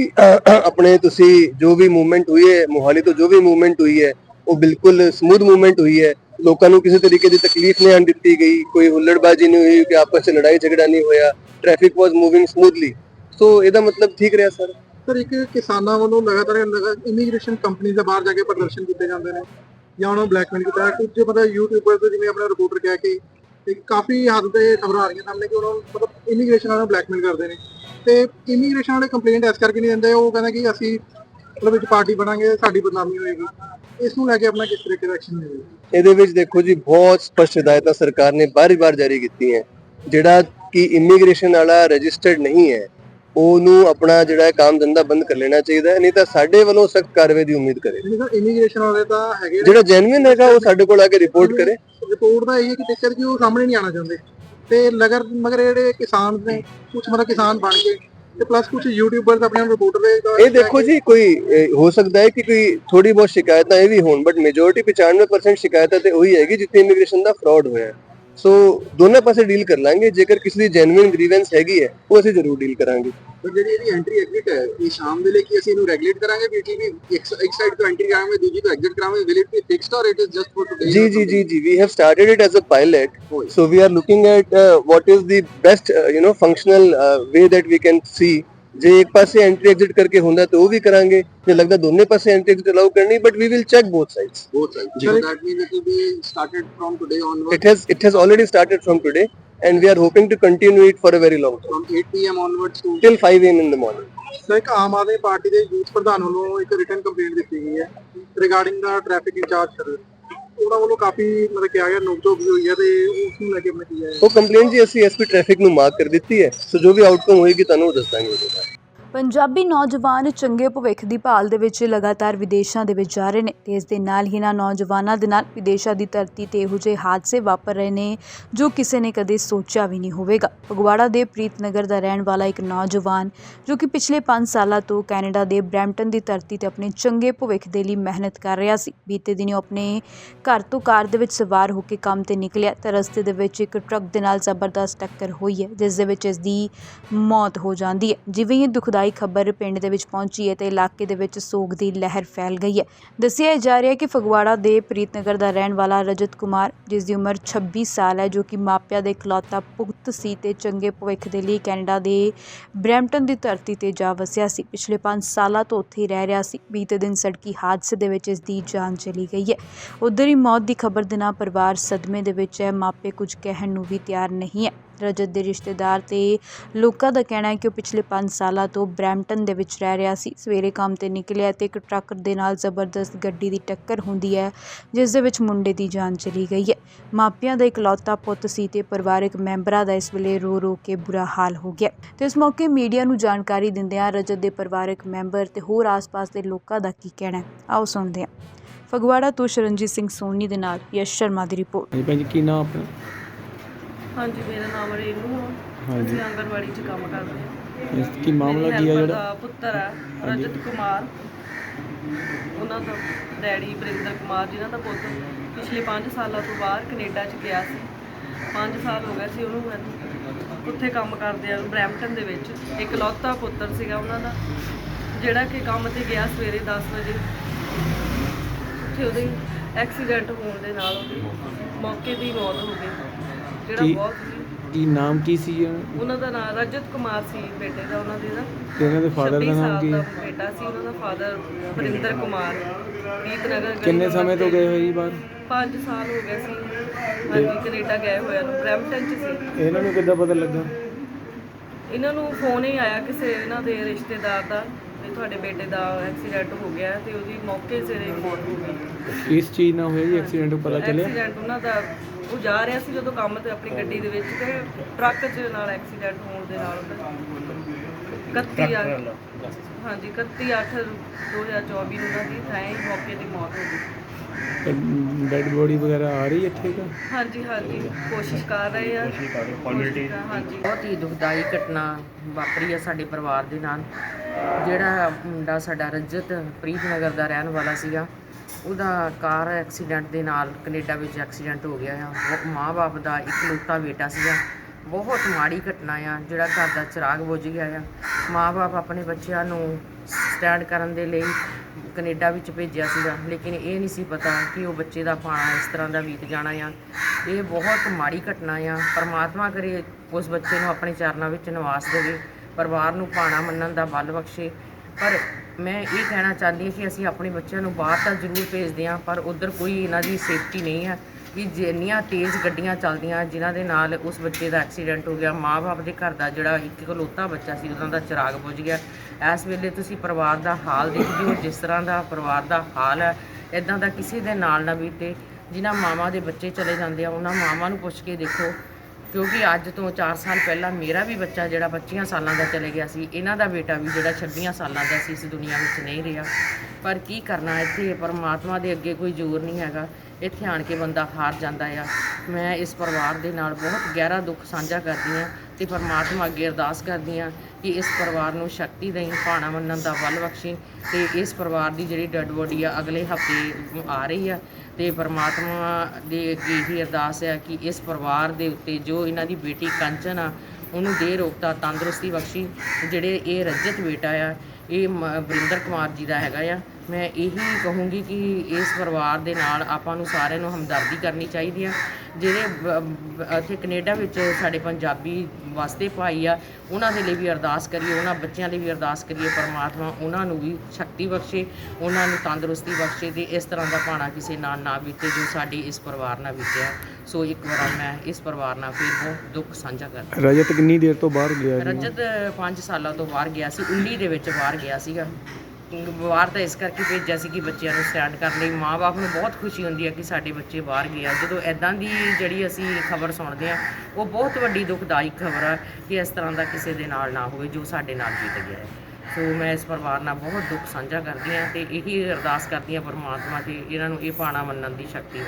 ਆਪਣੇ ਤੁਸੀਂ ਜੋ ਵੀ ਮੂਵਮੈਂਟ ਹੋਈ ਹੈ ਮੋਹਾਲੀ ਤੋਂ ਜੋ ਵੀ ਮੂਵਮੈਂਟ ਹੋਈ ਹੈ ਉਹ ਬਿਲਕੁਲ ਸਮੂਥ ਮੂਵਮੈਂਟ ਹੋਈ ਹੈ। ਲੋਕਾਂ ਨੂੰ ਕਿਸੇ ਤਰੀਕੇ ਦੀ ਤਕਲੀਫ ਨਹੀਂ ਆਣ ਦਿੱਤੀ ਗਈ। ਕੋਈ ਹੁੱਲੜਬਾਜ਼ੀ ਨਹੀਂ ਹੋਈ ਕਿ ਆਪਸ ਵਿੱਚ ਲੜਾਈ ਝਗੜਾ ਨਹੀਂ ਹੋਇਆ। Traffic was moving smoothly so ਇਹਦਾ ਮਤਲਬ ਠੀਕ ਰਿਹਾ ਸਰ? ਸਰ, ਇੱਕ ਕਿਸਾਨਾਂ ਵੱਲੋਂ ਲਗਾਤਾਰ ਇਮੀਗ੍ਰੇਸ਼ਨ ਕੰਪਨੀ ਦੇ ਬਾਹਰ ਜਾ ਕੇ ਪ੍ਰਦਰਸ਼ਨ ਕੀਤੇ ਜਾਂਦੇ ਨੇ ਜਾਂ ਉਹਨਾਂ ਨੂੰ ਬਲੈਕਮੇਲ ਕੀਤਾ। ਕੁਝ ਪਤਾ ਯੂਟਿਊਬਰ ਤੋਂ ਜਿਵੇਂ ਆਪਣਾ ਰਿਪੋਰਟਰ ਕਹਿ ਕੇ ਤੇ ਕਾਫੀ ਹੱਦ ਤੇ ਖਬਰਾਂ ਆ ਰਹੀਆਂ ਸਾਹਮਣੇ ਕਿ ਉਹਨਾਂ ਨੂੰ ਮਤਲਬ ਇਮੀਗ੍ਰੇਸ਼ਨ ਵਾਲਿਆਂ ਨੂੰ ਬਲੈਕਮੇਲ ਕਰਦੇ ਨੇ। ਤੇ ਇਮੀਗ੍ਰੇਸ਼ਨ ਵਾਲੇ ਕੰਪਲੇਂਟ ਇਸ ਕਰਕੇ ਨਹੀਂ ਦਿੰਦੇ, ਉਹ ਕਹਿੰਦੇ ਕਿ ਅਸੀਂ ਮਤਲਬ ਵਿੱਚ ਪਾਰਟੀ ਬਣਾਂਗੇ, ਸਾਡੀ ਬਦਨਾਮੀ ਹੋਏਗੀ। ਇਸ ਨੂੰ ਲੈ ਕੇ ਆਪਣਾ ਕਿਸ ਤਰੀਕੇ ਦਾ ਐਕਸ਼ਨ ਲਵੇਗਾ ਇਹਦੇ ਵਿੱਚ ਦੇਖੋ ਜੀ ਬਹੁਤ ਸਪਸ਼ਟ ਹਦਾਇਤਾਂ ਸਰਕਾਰ ਨੇ ਬਾਰ-ਬਾਰ ਜਾਰੀ ਕੀਤੀਆਂ ਜਿਹੜਾ ਕਿ ਇਮੀਗ੍ਰੇਸ਼ਨ ਵਾਲਾ ਰਜਿਸਟਰਡ ਨਹੀਂ ਹੈ ਉਹਨੂੰ ਆਪਣਾ ਜਿਹੜਾ ਕੰਮ ਧੰਦਾ ਬੰਦ ਕਰ ਲੈਣਾ ਚਾਹੀਦਾ ਨਹੀਂ ਤਾਂ ਸਾਡੇ ਵੱਲੋਂ ਸਖਤ ਕਾਰਵਾਈ ਦੀ ਉਮੀਦ ਕਰੇ। ਇਮੀਗ੍ਰੇਸ਼ਨ ਵਾਲੇ ਤਾਂ ਹੈਗੇ ਜਿਹੜਾ ਜੈਨੂਇਨ ਹੈਗਾ ਉਹ ਸਾਡੇ ਕੋਲ ਆ ਕੇ ਰਿਪੋਰਟ ਕਰੇ। ਰਿਪੋਰਟ ਦਾ ਇਹ ਹੈ ਕਿ ਟਿੱਚਰ ਕਿ ਉਹ ਸਾਹਮਣੇ ਨਹੀਂ ਆਣਾ ਚਾਹੁੰਦੇ। ਤੇ ਲਗਰ ਮਗਰ ਜਿਹੜੇ ਕਿਸਾਨ ਨੇ ਕੁਝ ਮਤਲਬ ਕਿਸਾਨ ਬਣ ਕੇ ਤੇ ਪਲੱਸ ਕੁਝ ਯੂਟਿਊਬਰਸ ਆਪਣੇ ਰਿਪੋਰਟਰ ਦੇ ਇਹ ਦੇਖੋ ਜੀ ਕੋਈ ਹੋ ਸਕਦਾ ਹੈ ਕਿ ਕੋਈ ਥੋੜੀ ਬਹੁਤ ਸ਼ਿਕਾਇਤਾਂ ਇਹ ਵੀ ਹੋਣ ਬਟ ਮੈਜੋਰਿਟੀ 95% ਸ਼ਿਕਾਇਤਾਂ ਤੇ ਉਹੀ ਹੈਗੀ ਜਿੱਥੇ ਇਮੀਗ੍ਰੇਸ਼ਨ ਦਾ ਫਰਾਡ ਹੋਇਆ ਹੈ। ਸੋ ਦੋਨਾਂ ਪਾਸੇ ਡੀਲ ਕਰ ਲਾਂਗੇ। ਜੇਕਰ ਕਿਸੇ ਦੀ ਜੈਨੂਇਨ ਗ੍ਰੀਵੈਂਸ ਹੈਗੀ ਹੈ ਉਹ ਅਸੀਂ ਜ਼ਰੂਰ ਡੀਲ ਕਰਾਂਗੇ। ਪਰ ਜਿਹੜੀ ਇਹਦੀ ਐਂਟਰੀ ਐਗਜ਼ਿਟ ਹੈ ਇਹ ਸ਼ਾਮ ਵੇਲੇ ਕੀ ਅਸੀਂ ਇਹਨੂੰ ਰੈਗੂਲੇਟ ਕਰਾਂਗੇ ਵੀ? ਇਟ ਵੀ ਇੱਕ ਸਾਈਡ ਤੋਂ ਐਂਟਰੀ ਕਰਾਂਗੇ ਦੂਜੀ ਤੋਂ ਐਗਜ਼ਿਟ ਕਰਾਂਗੇ will it be fixed or it is just for today ਜੀ ਜੀ ਜੀ ਜੀ it as a pilot so we are looking at uh, what is the best uh, you know functional uh, way that we can see ਜੇ ਇੱਕ ਪਾਸੇ entry exit ਕਰਕੇ ਹੁੰਦਾ ਤਾਂ ਉਹ ਵੀ ਕਰਾਂਗੇ ਜੇ ਲੱਗਦਾ ਦੋਨੇ ਪਾਸੇ ਐਂਟਰੀ ਐਗਜ਼ਿਟ ਅਲਾਉ ਕਰਨੀ but we will check both sides both sides so that means it will be started from today onwards it has it has already started from today and we are hoping to continue it for a very long time from 8 pm onwards to till 5 am in the morning sir ਇੱਕ ਆਮ ਆਦਮੀ party ਦੇ youth ਪ੍ਰਧਾਨ ਵੱਲੋਂ ਇੱਕ written complaint ਦਿੱਤੀ ਗਈ ਹੈ regarding ਦਾ ਟ੍ਰੈਫਿਕ ਇੰਚਾਰਜ ਸਰ ਉਹਨਾਂ ਵੱਲੋਂ ਕਾਫੀ ਮਤਲਬ ਕਿਹਾ ਗਿਆ ਨੋਕ ਵੀ ਹੋਈ ਹੈ ਤੇ ਉਸ ਨੂੰ ਲੈ ਕੇ ਆਪਣਾ ਕੀ ਹੈ। ਉਹ ਕੰਪਲੇਂਟ ਜੀ ਅਸੀਂ ਐਸਪੀ ਟ੍ਰੈਫਿਕ ਨੂੰ ਮਾਰਕ ਕਰ ਦਿੱਤੀ ਹੈ। ਸੋ ਜੋ ਵੀ ਆਊਟਕਮ ਹੋਏਗੀ ਤੁਹਾਨੂੰ ਉਹ ਦੱਸ ਦਾਂਗੇ ਉਹਦੇ ਬਾਰੇ ਪੰਜਾਬੀ ਨੌਜਵਾਨ ਚੰਗੇ ਭਵਿੱਖ ਦੀ ਭਾਲ ਦੇ ਵਿੱਚ ਲਗਾਤਾਰ ਵਿਦੇਸ਼ਾਂ ਦੇ ਵਿੱਚ ਜਾ ਰਹੇ ਨੇ। ਤੇ ਇਸ ਦੇ ਨਾਲ ਹੀ ਨਾ ਨੌਜਵਾਨਾਂ ਦੇ ਨਾਲ ਵਿਦੇਸ਼ਾਂ ਦੀ ਧਰਤੀ ਤੇ ਇਹੋ ਜਿਹੇ ਹਾਦਸੇ ਵਾਪਰ ਰਹੇ ਨੇ, ਜੋ ਕਿਸੇ ਨੇ ਕਦੇ ਸੋਚਿਆ ਵੀ ਨਹੀਂ ਹੋਵੇਗਾ। ਫਗਵਾੜਾ ਦੇ ਪ੍ਰੀਤਨਗਰ ਦਾ ਰਹਿਣ ਵਾਲਾ ਇੱਕ ਨੌਜਵਾਨ, ਜੋ ਕਿ ਪਿਛਲੇ 5 ਸਾਲਾਂ ਤੋਂ ਕੈਨੇਡਾ ਦੇ ਬਰੈਂਪਟਨ ਦੀ ਧਰਤੀ ਤੇ ਆਪਣੇ ਚੰਗੇ ਭਵਿੱਖ ਦੇ ਲਈ ਮਿਹਨਤ ਕਰ ਰਿਹਾ ਸੀ। ਬੀਤੇ ਦਿਨੀ ਉਹ ਆਪਣੇ ਘਰ ਤੋਂ ਕਾਰ ਦੇ ਵਿੱਚ ਸਵਾਰ ਹੋ ਕੇ ਕੰਮ ਤੇ ਨਿਕਲਿਆ। ਤਾਂ ਰਸਤੇ ਦੇ ਵਿੱਚ ਇੱਕ ਟਰੱਕ ਦੇ ਨਾਲ ਜ਼ਬਰਦਸਤ ਟੱਕਰ ਹੋਈ ਹੈ, ਜਿਸ ਦੇ ਵਿੱਚ ਇਸ ਦੀ ਮੌਤ ਹੋ ਜਾਂਦੀ ਹੈ। ਜਿਵੇਂ ਇਹ ਦੁਖਦਾਈ ਖਬਰ ਪਿੰਡ ਦੇ ਵਿੱਚ ਪਹੁੰਚੀ ਹੈ ਤੇ ਇਲਾਕੇ ਦੇ ਵਿੱਚ ਸੋਗ ਦੀ ਲਹਿਰ ਫੈਲ ਗਈ ਹੈ। ਦੱਸਿਆ ਜਾ ਰਿਹਾ ਹੈ ਕਿ ਫਗਵਾੜਾ ਦੇ ਪ੍ਰੀਤਨਗਰ ਦਾ ਰਹਿਣ ਵਾਲਾ ਰਜਤ ਕੁਮਾਰ, ਜਿਸ ਦੀ ਉਮਰ 26 ਸਾਲ ਹੈ, ਜੋ ਕਿ ਮਾਪਿਆਂ ਦੇ ਇਕਲੌਤਾ ਪੁੱਤ ਸੀ ਤੇ ਚੰਗੇ ਭਵਿੱਖ ਦੇ ਲਈ ਕੈਨੇਡਾ ਦੇ ਬਰੈਂਪਟਨ ਦੀ ਧਰਤੀ ਤੇ ਜਾ ਵਸਿਆ ਸੀ। ਪਿਛਲੇ 5 ਸਾਲਾਂ ਤੋਂ ਉੱਥੇ ਹੀ ਰਹਿ ਰਿਹਾ ਸੀ। ਬੀਤੇ ਦਿਨ ਸੜਕੀ ਹਾਦਸੇ ਦੇ ਵਿੱਚ ਇਸ ਦੀ ਜਾਨ ਚਲੀ ਗਈ ਹੈ। ਉਧਰ ਹੀ ਮੌਤ ਦੀ ਖਬਰ ਦੇ ਨਾਲ ਪਰਿਵਾਰ ਸਦਮੇ ਦੇ ਵਿੱਚ ਹੈ। ਮਾਪੇ ਕੁਝ ਕਹਿਣ ਨੂੰ ਵੀ ਤਿਆਰ ਨਹੀਂ ਹੈ। ਰਜਤ ਦੇ ਰਿਸ਼ਤੇਦਾਰ ਤੇ ਲੋਕਾਂ ਦਾ ਕਹਿਣਾ ਹੈ ਕਿ ਉਹ ਪਿਛਲੇ 5 ਸਾਲਾਂ ਤੋਂ ਬਰੈਂਪਟਨ ਦੇ ਵਿੱਚ ਰਹਿ ਰਿਹਾ ਸੀ। ਸਵੇਰੇ ਕੰਮ ਤੇ ਨਿਕਲਿਆ ਤੇ ਇੱਕ ਟਰੱਕ ਦੇ ਨਾਲ ਜ਼ਬਰਦਸਤ ਗੱਡੀ ਦੀ ਟੱਕਰ ਹੁੰਦੀ ਹੈ, ਜਿਸ ਦੇ ਵਿੱਚ ਮੁੰਡੇ ਦੀ ਜਾਨ ਚਲੀ ਗਈ ਹੈ। ਮਾਪਿਆਂ ਦਾ ਇਕਲੌਤਾ ਪੁੱਤ ਸੀ ਤੇ ਪਰਿਵਾਰਕ ਮੈਂਬਰਾਂ ਦਾ ਇਸ ਵੇਲੇ ਰੋ ਰੋ ਕੇ ਬੁਰਾ ਹਾਲ ਹੋ ਗਿਆ ਤੇ ਇਸ ਮੌਕੇ ਮੀਡੀਆ ਨੂੰ ਜਾਣਕਾਰੀ ਦਿੰਦਿਆਂ ਰਜਤ ਦੇ ਪਰਿਵਾਰਕ ਮੈਂਬਰ ਤੇ ਹੋਰ ਆਸ-ਪਾਸ ਦੇ ਲੋਕਾਂ ਦਾ ਕੀ ਕਹਿਣਾ ਹੈ? ਆਓ ਸੁਣਦੇ ਹਾਂ। ਫਗਵਾੜਾ ਤੋਂ ਸ਼ਰਨਜੀਤ ਸਿੰਘ ਸੋਨੀ ਦੇ ਨਾਲ ਯਸ਼ ਸ਼ਰਮਾ ਦੀ ਰਿਪੋਰਟ। ਹਾਂਜੀ ਭੈਣ ਜੀ, ਕੀ ਨਾਮ ਆਪਣਾ? ਹਾਂਜੀ ਮੇਰਾ ਨਾਮ ਰੇਨੂ ਆ। ਹਾਂਜੀ। ਅਸੀਂ ਆਂਗਣਵਾੜੀ 'ਚ ਕੰਮ ਕਰਦੇ ਹਾਂ ਇਸ ਕੀ ਮਾਮਲਾ ਕੀ ਆ helper ਜਿਹੜਾ? ਦਾ ਪੁੱਤਰ ਹੈ ਰਜਤ ਕੁਮਾਰ। ਉਹਨਾਂ ਦਾ ਡੈਡੀ ਬਰਿੰਦਰ ਕੁਮਾਰ ਜਿਨ੍ਹਾਂ ਦਾ ਪੁੱਤ ਪਿਛਲੇ 5 ਸਾਲਾਂ ਤੋਂ ਬਾਹਰ ਕੈਨੇਡਾ 'ਚ ਗਿਆ ਸੀ। 5 ਸਾਲ ਹੋ ਗਏ ਸੀ ਉਹਨੂੰ ਇੱਥੇ- ਉੱਥੇ ਕੰਮ ਕਰਦੇ ਆ ਬਰੈਂਪਟਨ ਦੇ ਵਿੱਚ। ਇਕਲੌਤਾ ਪੁੱਤਰ ਸੀਗਾ ਉਹਨਾਂ ਦਾ ਜਿਹੜਾ ਕਿ ਕੰਮ ਤੇ ਗਿਆ ਸਵੇਰੇ 10 ਵਜੇ। ਉੱਥੇ ਉਹਦੇ ਐਕਸੀਡੈਂਟ ਹੋਣ ਦੇ ਨਾਲ ਉਹਦੀ ਮੌਕੇ ਦੀ ਮੌਤ ਹੋ ਗਈ। ਜਿਹੜਾ ਕੀ- ਬਹੁਤ ਹੀ ਕੀ ਨਾਮ ਕੀ ਸੀ ਇਹਨਾਂ- ਉਹਨਾਂ ਦਾ ਨਾਮ ਰਜਤ ਕੁਮਾਰ ਸੀ ਬੇਟੇ ਦਾ ਉਹਨਾਂ ਦੇ ਦਾ। ਤੇ ਇਹਨਾਂ ਦੇ ਫਾਦਰ 26 ਦਾ ਨਾਮ ਸਾਲ ਕੀ ਦਾ ਹੈ? ਬੇਟਾ ਸੀ ਉਹਨਾਂ ਦਾ ਫਾਦਰ ਵਰਿੰਦਰ ਕੁਮਾਰ। ਪ੍ਰੀਤਨਗਰ ਕਿੰਨੇ ਉਹਨਾਂ ਸਮੇਂ ਤੋਂ ਗਏ ਹੋਏ ਜੀ ਬਾਹਰ? 5 ਸਾਲ ਹੋ ਗਏ ਸੀ। ਹਾਂਜੀ ਕੈਨੇਡਾ ਗਏ ਹੋਏ ਨੂੰ। ਬਰੈਂਪਟਨ ਚ ਸੀ। ਇਹਨਾਂ ਨੂੰ ਕਿੱਦਾਂ ਪਤਾ ਲੱਗਾ? ਇਹਨਾਂ ਨੂੰ ਫੋਨ ਹੀ ਆਇਆ ਕਿਸੇ ਇਹਨਾਂ ਦੇ ਰਿਸ਼ਤੇਦਾਰ ਦਾ ਵੀ ਤੁਹਾਡੇ ਬੇਟੇ ਦਾ ਐਕਸੀਡੈਂਟ ਹੋ ਗਿਆ ਹੈ ਤੇ ਉਹਦੀ ਮੌਕੇ ਸਿਰੇ ਮੌਤ ਹੋ ਗਈ। ਕਿਸ ਚੀਜ਼ ਨਾਲ ਹੋਇਆ ਜੀ ਐਕਸੀਡੈਂਟ ਪਤਾ ਚੱਲਿਆ? ਐਕਸੀਡੈਂਟ ਉਹਨਾਂ ਦਾ ਉਹ ਜਾ ਰਿਹਾ ਸੀ ਜਦੋਂ ਕੰਮ ਤੇ ਆਪਣੀ ਗੱਡੀ ਦੇ ਵਿੱਚ ਤੇ ਟਰੱਕ 'ਚ ਨਾਲ ਐਕਸੀਡੈਂਟ ਹੋਣ ਦੇ ਨਾਲ ਉਹਦਾ 31 ਆ ਹਾਂਜੀ 31 8 2024 ਨੂੰ ਉਹਨਾਂ ਦੀ ਥਾਂ ਹੀ ਮੌਕੇ ਦੀ ਮੌਤ ਹੋ ਗਈ। ਡੈਡ ਬੋਡੀ ਵਗੈਰਾ ਆ ਰਹੀ ਹੈ ਇੱਥੇ ਕਾ ਹਾਂਜੀ ਹਾਂਜੀ ਕੋਸ਼ਿਸ਼ ਕਰ ਰਹੇ ਆ। ਕੋਸ਼ਿਸ਼ ਕਰ- ਹਾਂਜੀ। ਬਹੁਤ ਹੀ ਦੁਖਦਾਈ ਘਟਨਾ ਵਾਪਰੀ ਹੈ ਸਾਡੇ ਪਰਿਵਾਰ ਦੇ ਨਾਲ। ਜਿਹੜਾ ਮੁੰਡਾ ਸਾਡਾ ਰਜਤ ਪ੍ਰੀਤਨਗਰ ਦਾ ਰਹਿਣ ਵਾਲਾ ਸੀਗਾ ਉਹਦਾ ਕਾਰ ਐਕਸੀਡੈਂਟ ਦੇ ਨਾਲ ਕੈਨੇਡਾ ਵਿੱਚ ਐਕਸੀਡੈਂਟ ਹੋ ਗਿਆ ਆ। ਮਾਂ-ਬਾਪ ਦਾ ਇਕਲੌਤਾ ਬੇਟਾ ਸੀਗਾ। ਬਹੁਤ ਮਾੜੀ ਘਟਨਾ ਆ, ਜਿਹੜਾ ਘਰ ਦਾ ਚਿਰਾਗ ਬੁਝ ਗਿਆ ਆ। ਮਾਂ-ਬਾਪ ਆਪਣੇ ਬੱਚਿਆਂ ਨੂੰ ਸਟੈਂਡ ਕਰਨ ਦੇ ਲਈ ਕੈਨੇਡਾ ਵਿੱਚ ਭੇਜਿਆ ਸੀਗਾ। ਲੇਕਿਨ ਇਹ ਨਹੀਂ ਸੀ ਪਤਾ ਕਿ ਉਹ ਬੱਚੇ ਦਾ ਪਾਣਾ ਇਸ ਤਰ੍ਹਾਂ ਦਾ ਬੀਤ ਜਾਣਾ ਆ। ਇਹ ਬਹੁਤ ਮਾੜੀ ਘਟਨਾ ਆ। ਪਰਮਾਤਮਾ ਕਰੇ ਉਸ ਬੱਚੇ ਨੂੰ ਆਪਣੇ ਚਰਨਾਂ ਵਿੱਚ ਨਿਵਾਸ ਦੇਵੇ, ਪਰਿਵਾਰ ਨੂੰ ਪਾਣਾ ਮੰਨਣ ਦਾ ਬਲ ਬਖਸ਼ੇ। ਪਰ ਮੈਂ ਇਹ ਕਹਿਣਾ ਚਾਹੁੰਦੀ ਹਾਂ ਕਿ ਅਸੀਂ ਆਪਣੇ ਬੱਚਿਆਂ ਨੂੰ ਬਾਹਰ ਤਾਂ ਜ਼ਰੂਰ ਭੇਜਦੇ ਹਾਂ, ਪਰ ਉਧਰ ਕੋਈ ਇਹਨਾਂ ਦੀ ਸੇਫਟੀ ਨਹੀਂ ਹੈ ਕਿ ਜਿੰਨੀਆਂ ਤੇਜ਼ ਗੱਡੀਆਂ ਚੱਲਦੀਆਂ, ਜਿਨ੍ਹਾਂ ਦੇ ਨਾਲ ਉਸ ਬੱਚੇ ਦਾ ਐਕਸੀਡੈਂਟ ਹੋ ਗਿਆ, ਮਾਂ-ਬਾਪ ਦੇ ਘਰ ਦਾ ਜਿਹੜਾ ਇੱਕ ਇਕਲੌਤਾ ਬੱਚਾ ਸੀ, ਉਹਨਾਂ ਦਾ ਚਿਰਾਗ ਬੁਝ ਗਿਆ। ਇਸ ਵੇਲੇ ਤੁਸੀਂ ਪਰਿਵਾਰ ਦਾ ਹਾਲ ਦੇਖਦੇ ਹੋ ਜਿਸ ਤਰ੍ਹਾਂ ਦਾ ਪਰਿਵਾਰ ਦਾ ਹਾਲ ਹੈ ਇਦਾਂ ਦਾ ਕਿਸੇ ਦੇ ਨਾਲ ਨਾ ਬੀਤੇ, ਜਿਨ੍ਹਾਂ ਮਾਵਾਂ ਦੇ ਬੱਚੇ ਚਲੇ ਜਾਂਦੇ ਆ, ਉਹਨਾਂ ਮਾਵਾਂ ਨੂੰ ਪੁੱਛ ਕੇ ਦੇਖੋ। ਕਿਉਂਕਿ ਅੱਜ ਤੋਂ 4 ਸਾਲ ਪਹਿਲਾਂ ਮੇਰਾ ਵੀ ਬੱਚਾ ਜਿਹੜਾ 25 ਸਾਲਾਂ ਦਾ ਚਲੇ ਗਿਆ ਸੀ, ਇਹਨਾਂ ਦਾ ਬੇਟਾ ਵੀ ਜਿਹੜਾ 26 ਸਾਲਾਂ ਦਾ ਸੀ, ਇਸ ਦੁਨੀਆ ਵਿੱਚ ਨਹੀਂ ਰਿਹਾ। ਪਰ ਕੀ ਕਰਨਾ, ਇੱਥੇ ਪਰਮਾਤਮਾ ਦੇ ਅੱਗੇ ਕੋਈ ਜ਼ੋਰ ਨਹੀਂ ਹੈਗਾ। ਇੱਥੇ ਆਣ ਕੇ ਬੰਦਾ ਹਾਰ ਜਾਂਦਾ ਆ। ਮੈਂ ਇਸ ਪਰਿਵਾਰ ਦੇ ਨਾਲ ਬਹੁਤ ਗਹਿਰਾ ਦੁੱਖ ਸਾਂਝਾ ਕਰਦੀ ਹਾਂ ਤੇ ਪਰਮਾਤਮਾ ਅੱਗੇ ਅਰਦਾਸ ਕਰਦੀ ਹਾਂ ਕਿ ਇਸ ਪਰਿਵਾਰ ਨੂੰ ਸ਼ਕਤੀ ਦੇਈ, ਭਾਣਾ ਮੰਨਣ ਦਾ ਬਲ ਬਖਸ਼ੀ ਤੇ ਇਸ ਪਰਿਵਾਰ ਦੀ ਜਿਹੜੀ ਡੈੱਡ ਬੋਡੀ ਆ, ਅਗਲੇ ਹਫ਼ਤੇ ਆ ਰਹੀ ਆ ਤੇ ਪਰਮਾਤਮਾ ਦੇ ਅੱਗੇ ਹੀ ਅਰਦਾਸ ਹੈ ਕਿ ਇਸ ਪਰਿਵਾਰ ਦੇ ਉੱਤੇ ਜੋ ਇਹਨਾਂ ਦੀ ਬੇਟੀ ਕੰਚਨ ਆ, ਉਹਨੂੰ ਦੇ ਰੋਗਤਾ ਤੰਦਰੁਸਤੀ ਬਖਸ਼ੀ। ਜਿਹੜੇ ਇਹ ਰਜਤ ਬੇਟਾ ਆ, ਇਹ ਮ- ਵਰਿੰਦਰ ਕੁਮਾਰ ਜੀ ਦਾ ਹੈਗਾ ਆ। ਮੈਂ ਇਹੀ ਕਹੂੰਗੀ ਕਿ ਇਸ ਪਰਿਵਾਰ ਦੇ ਨਾਲ ਆਪਾਂ ਨੂੰ ਸਾਰਿਆਂ ਨੂੰ ਹਮਦਰਦੀ ਕਰਨੀ ਚਾਹੀਦੀ ਆ। ਜਿਹੜੇ ਇੱਥੇ ਕੈਨੇਡਾ ਵਿੱਚ ਸਾਡੇ ਪੰਜਾਬੀ ਵਸਦੇ ਭਾਈ ਆ ਉਹਨਾਂ ਦੇ ਲਈ ਵੀ ਅਰਦਾਸ ਕਰੀਏ ਉਹਨਾਂ ਬੱਚਿਆਂ ਲਈ ਵੀ ਅਰਦਾਸ ਕਰੀਏ ਪਰਮਾਤਮਾ ਉਹਨਾਂ ਨੂੰ ਵੀ ਸ਼ਕਤੀ ਬਖਸ਼ੇ ਉਹਨਾਂ ਨੂੰ ਤੰਦਰੁਸਤੀ ਬਖਸ਼ੇ ਤੇ ਇਸ ਤਰ੍ਹਾਂ ਦਾ ਭਾਣਾ ਕਿਸੇ ਨਾਲ ਨਾ ਬੀਤੇ ਜੋ ਸਾਡੀ ਇਸ ਪਰਿਵਾਰ ਨਾਲ ਬੀਤਿਆ। ਸੋ ਇੱਕ ਵਾਰ ਮੈਂ ਇਸ ਪਰਿਵਾਰ ਨਾਲ ਫਿਰ ਬਹੁਤ ਦੁੱਖ ਸਾਂਝਾ ਕਰਦਾ। ਰਜਤ ਕਿੰਨੀ ਦੇਰ ਤੋਂ ਬਾਹਰ ਗਿਆ ਰਜਤ 5 ਸਾਲਾਂ ਤੋਂ ਬਾਹਰ ਗਿਆ ਸੀ 19 ਦੇ ਵਿੱਚ ਬਾਹਰ ਗਿਆ ਸੀਗਾ। ਬਾਹਰ ਤਾਂ ਇਸ ਕਰਕੇ ਭੇਜਿਆ ਸੀ ਕਿ ਬੱਚਿਆਂ ਨੂੰ ਸਟੈਂਡ ਕਰਨ ਲਈ। ਮਾਪੇ ਨੂੰ ਬਹੁਤ ਖੁਸ਼ੀ ਹੁੰਦੀ ਹੈ ਕਿ ਸਾਡੇ ਬੱਚੇ ਬਾਹਰ ਗਏ ਆ। ਜਦੋਂ ਐਦਾਂ ਦੀ ਜਿਹੜੀ ਅਸੀਂ ਖਬਰ ਸੁਣਦੇ ਆ ਉਹ ਬਹੁਤ ਵੱਡੀ ਦੁਖਦਾਇਕ ਖਬਰ ਆ ਕਿ ਇਸ ਤਰ੍ਹਾਂ ਦਾ ਕਿਸੇ ਦੇ ਨਾਲ ਨਾ ਹੋਵੇ ਜੋ ਸਾਡੇ ਨਾਲ ਬੀਤ ਗਿਆ ਹੈ। ਸੋ ਮੈਂ ਇਸ ਪਰਿਵਾਰ ਨਾਲ ਬਹੁਤ ਦੁੱਖ ਸਾਂਝਾ ਕਰਦੀ ਹਾਂ ਤੇ ਇਹੀ ਅਰਦਾਸ ਕਰਦੀ ਹਾਂ ਪਰਮਾਤਮਾ ਤੇ ਇਹਨਾਂ ਨੂੰ ਇਹ ਪਾਣਾ ਮੰਨਣ ਦੀ ਸ਼ਕਤੀ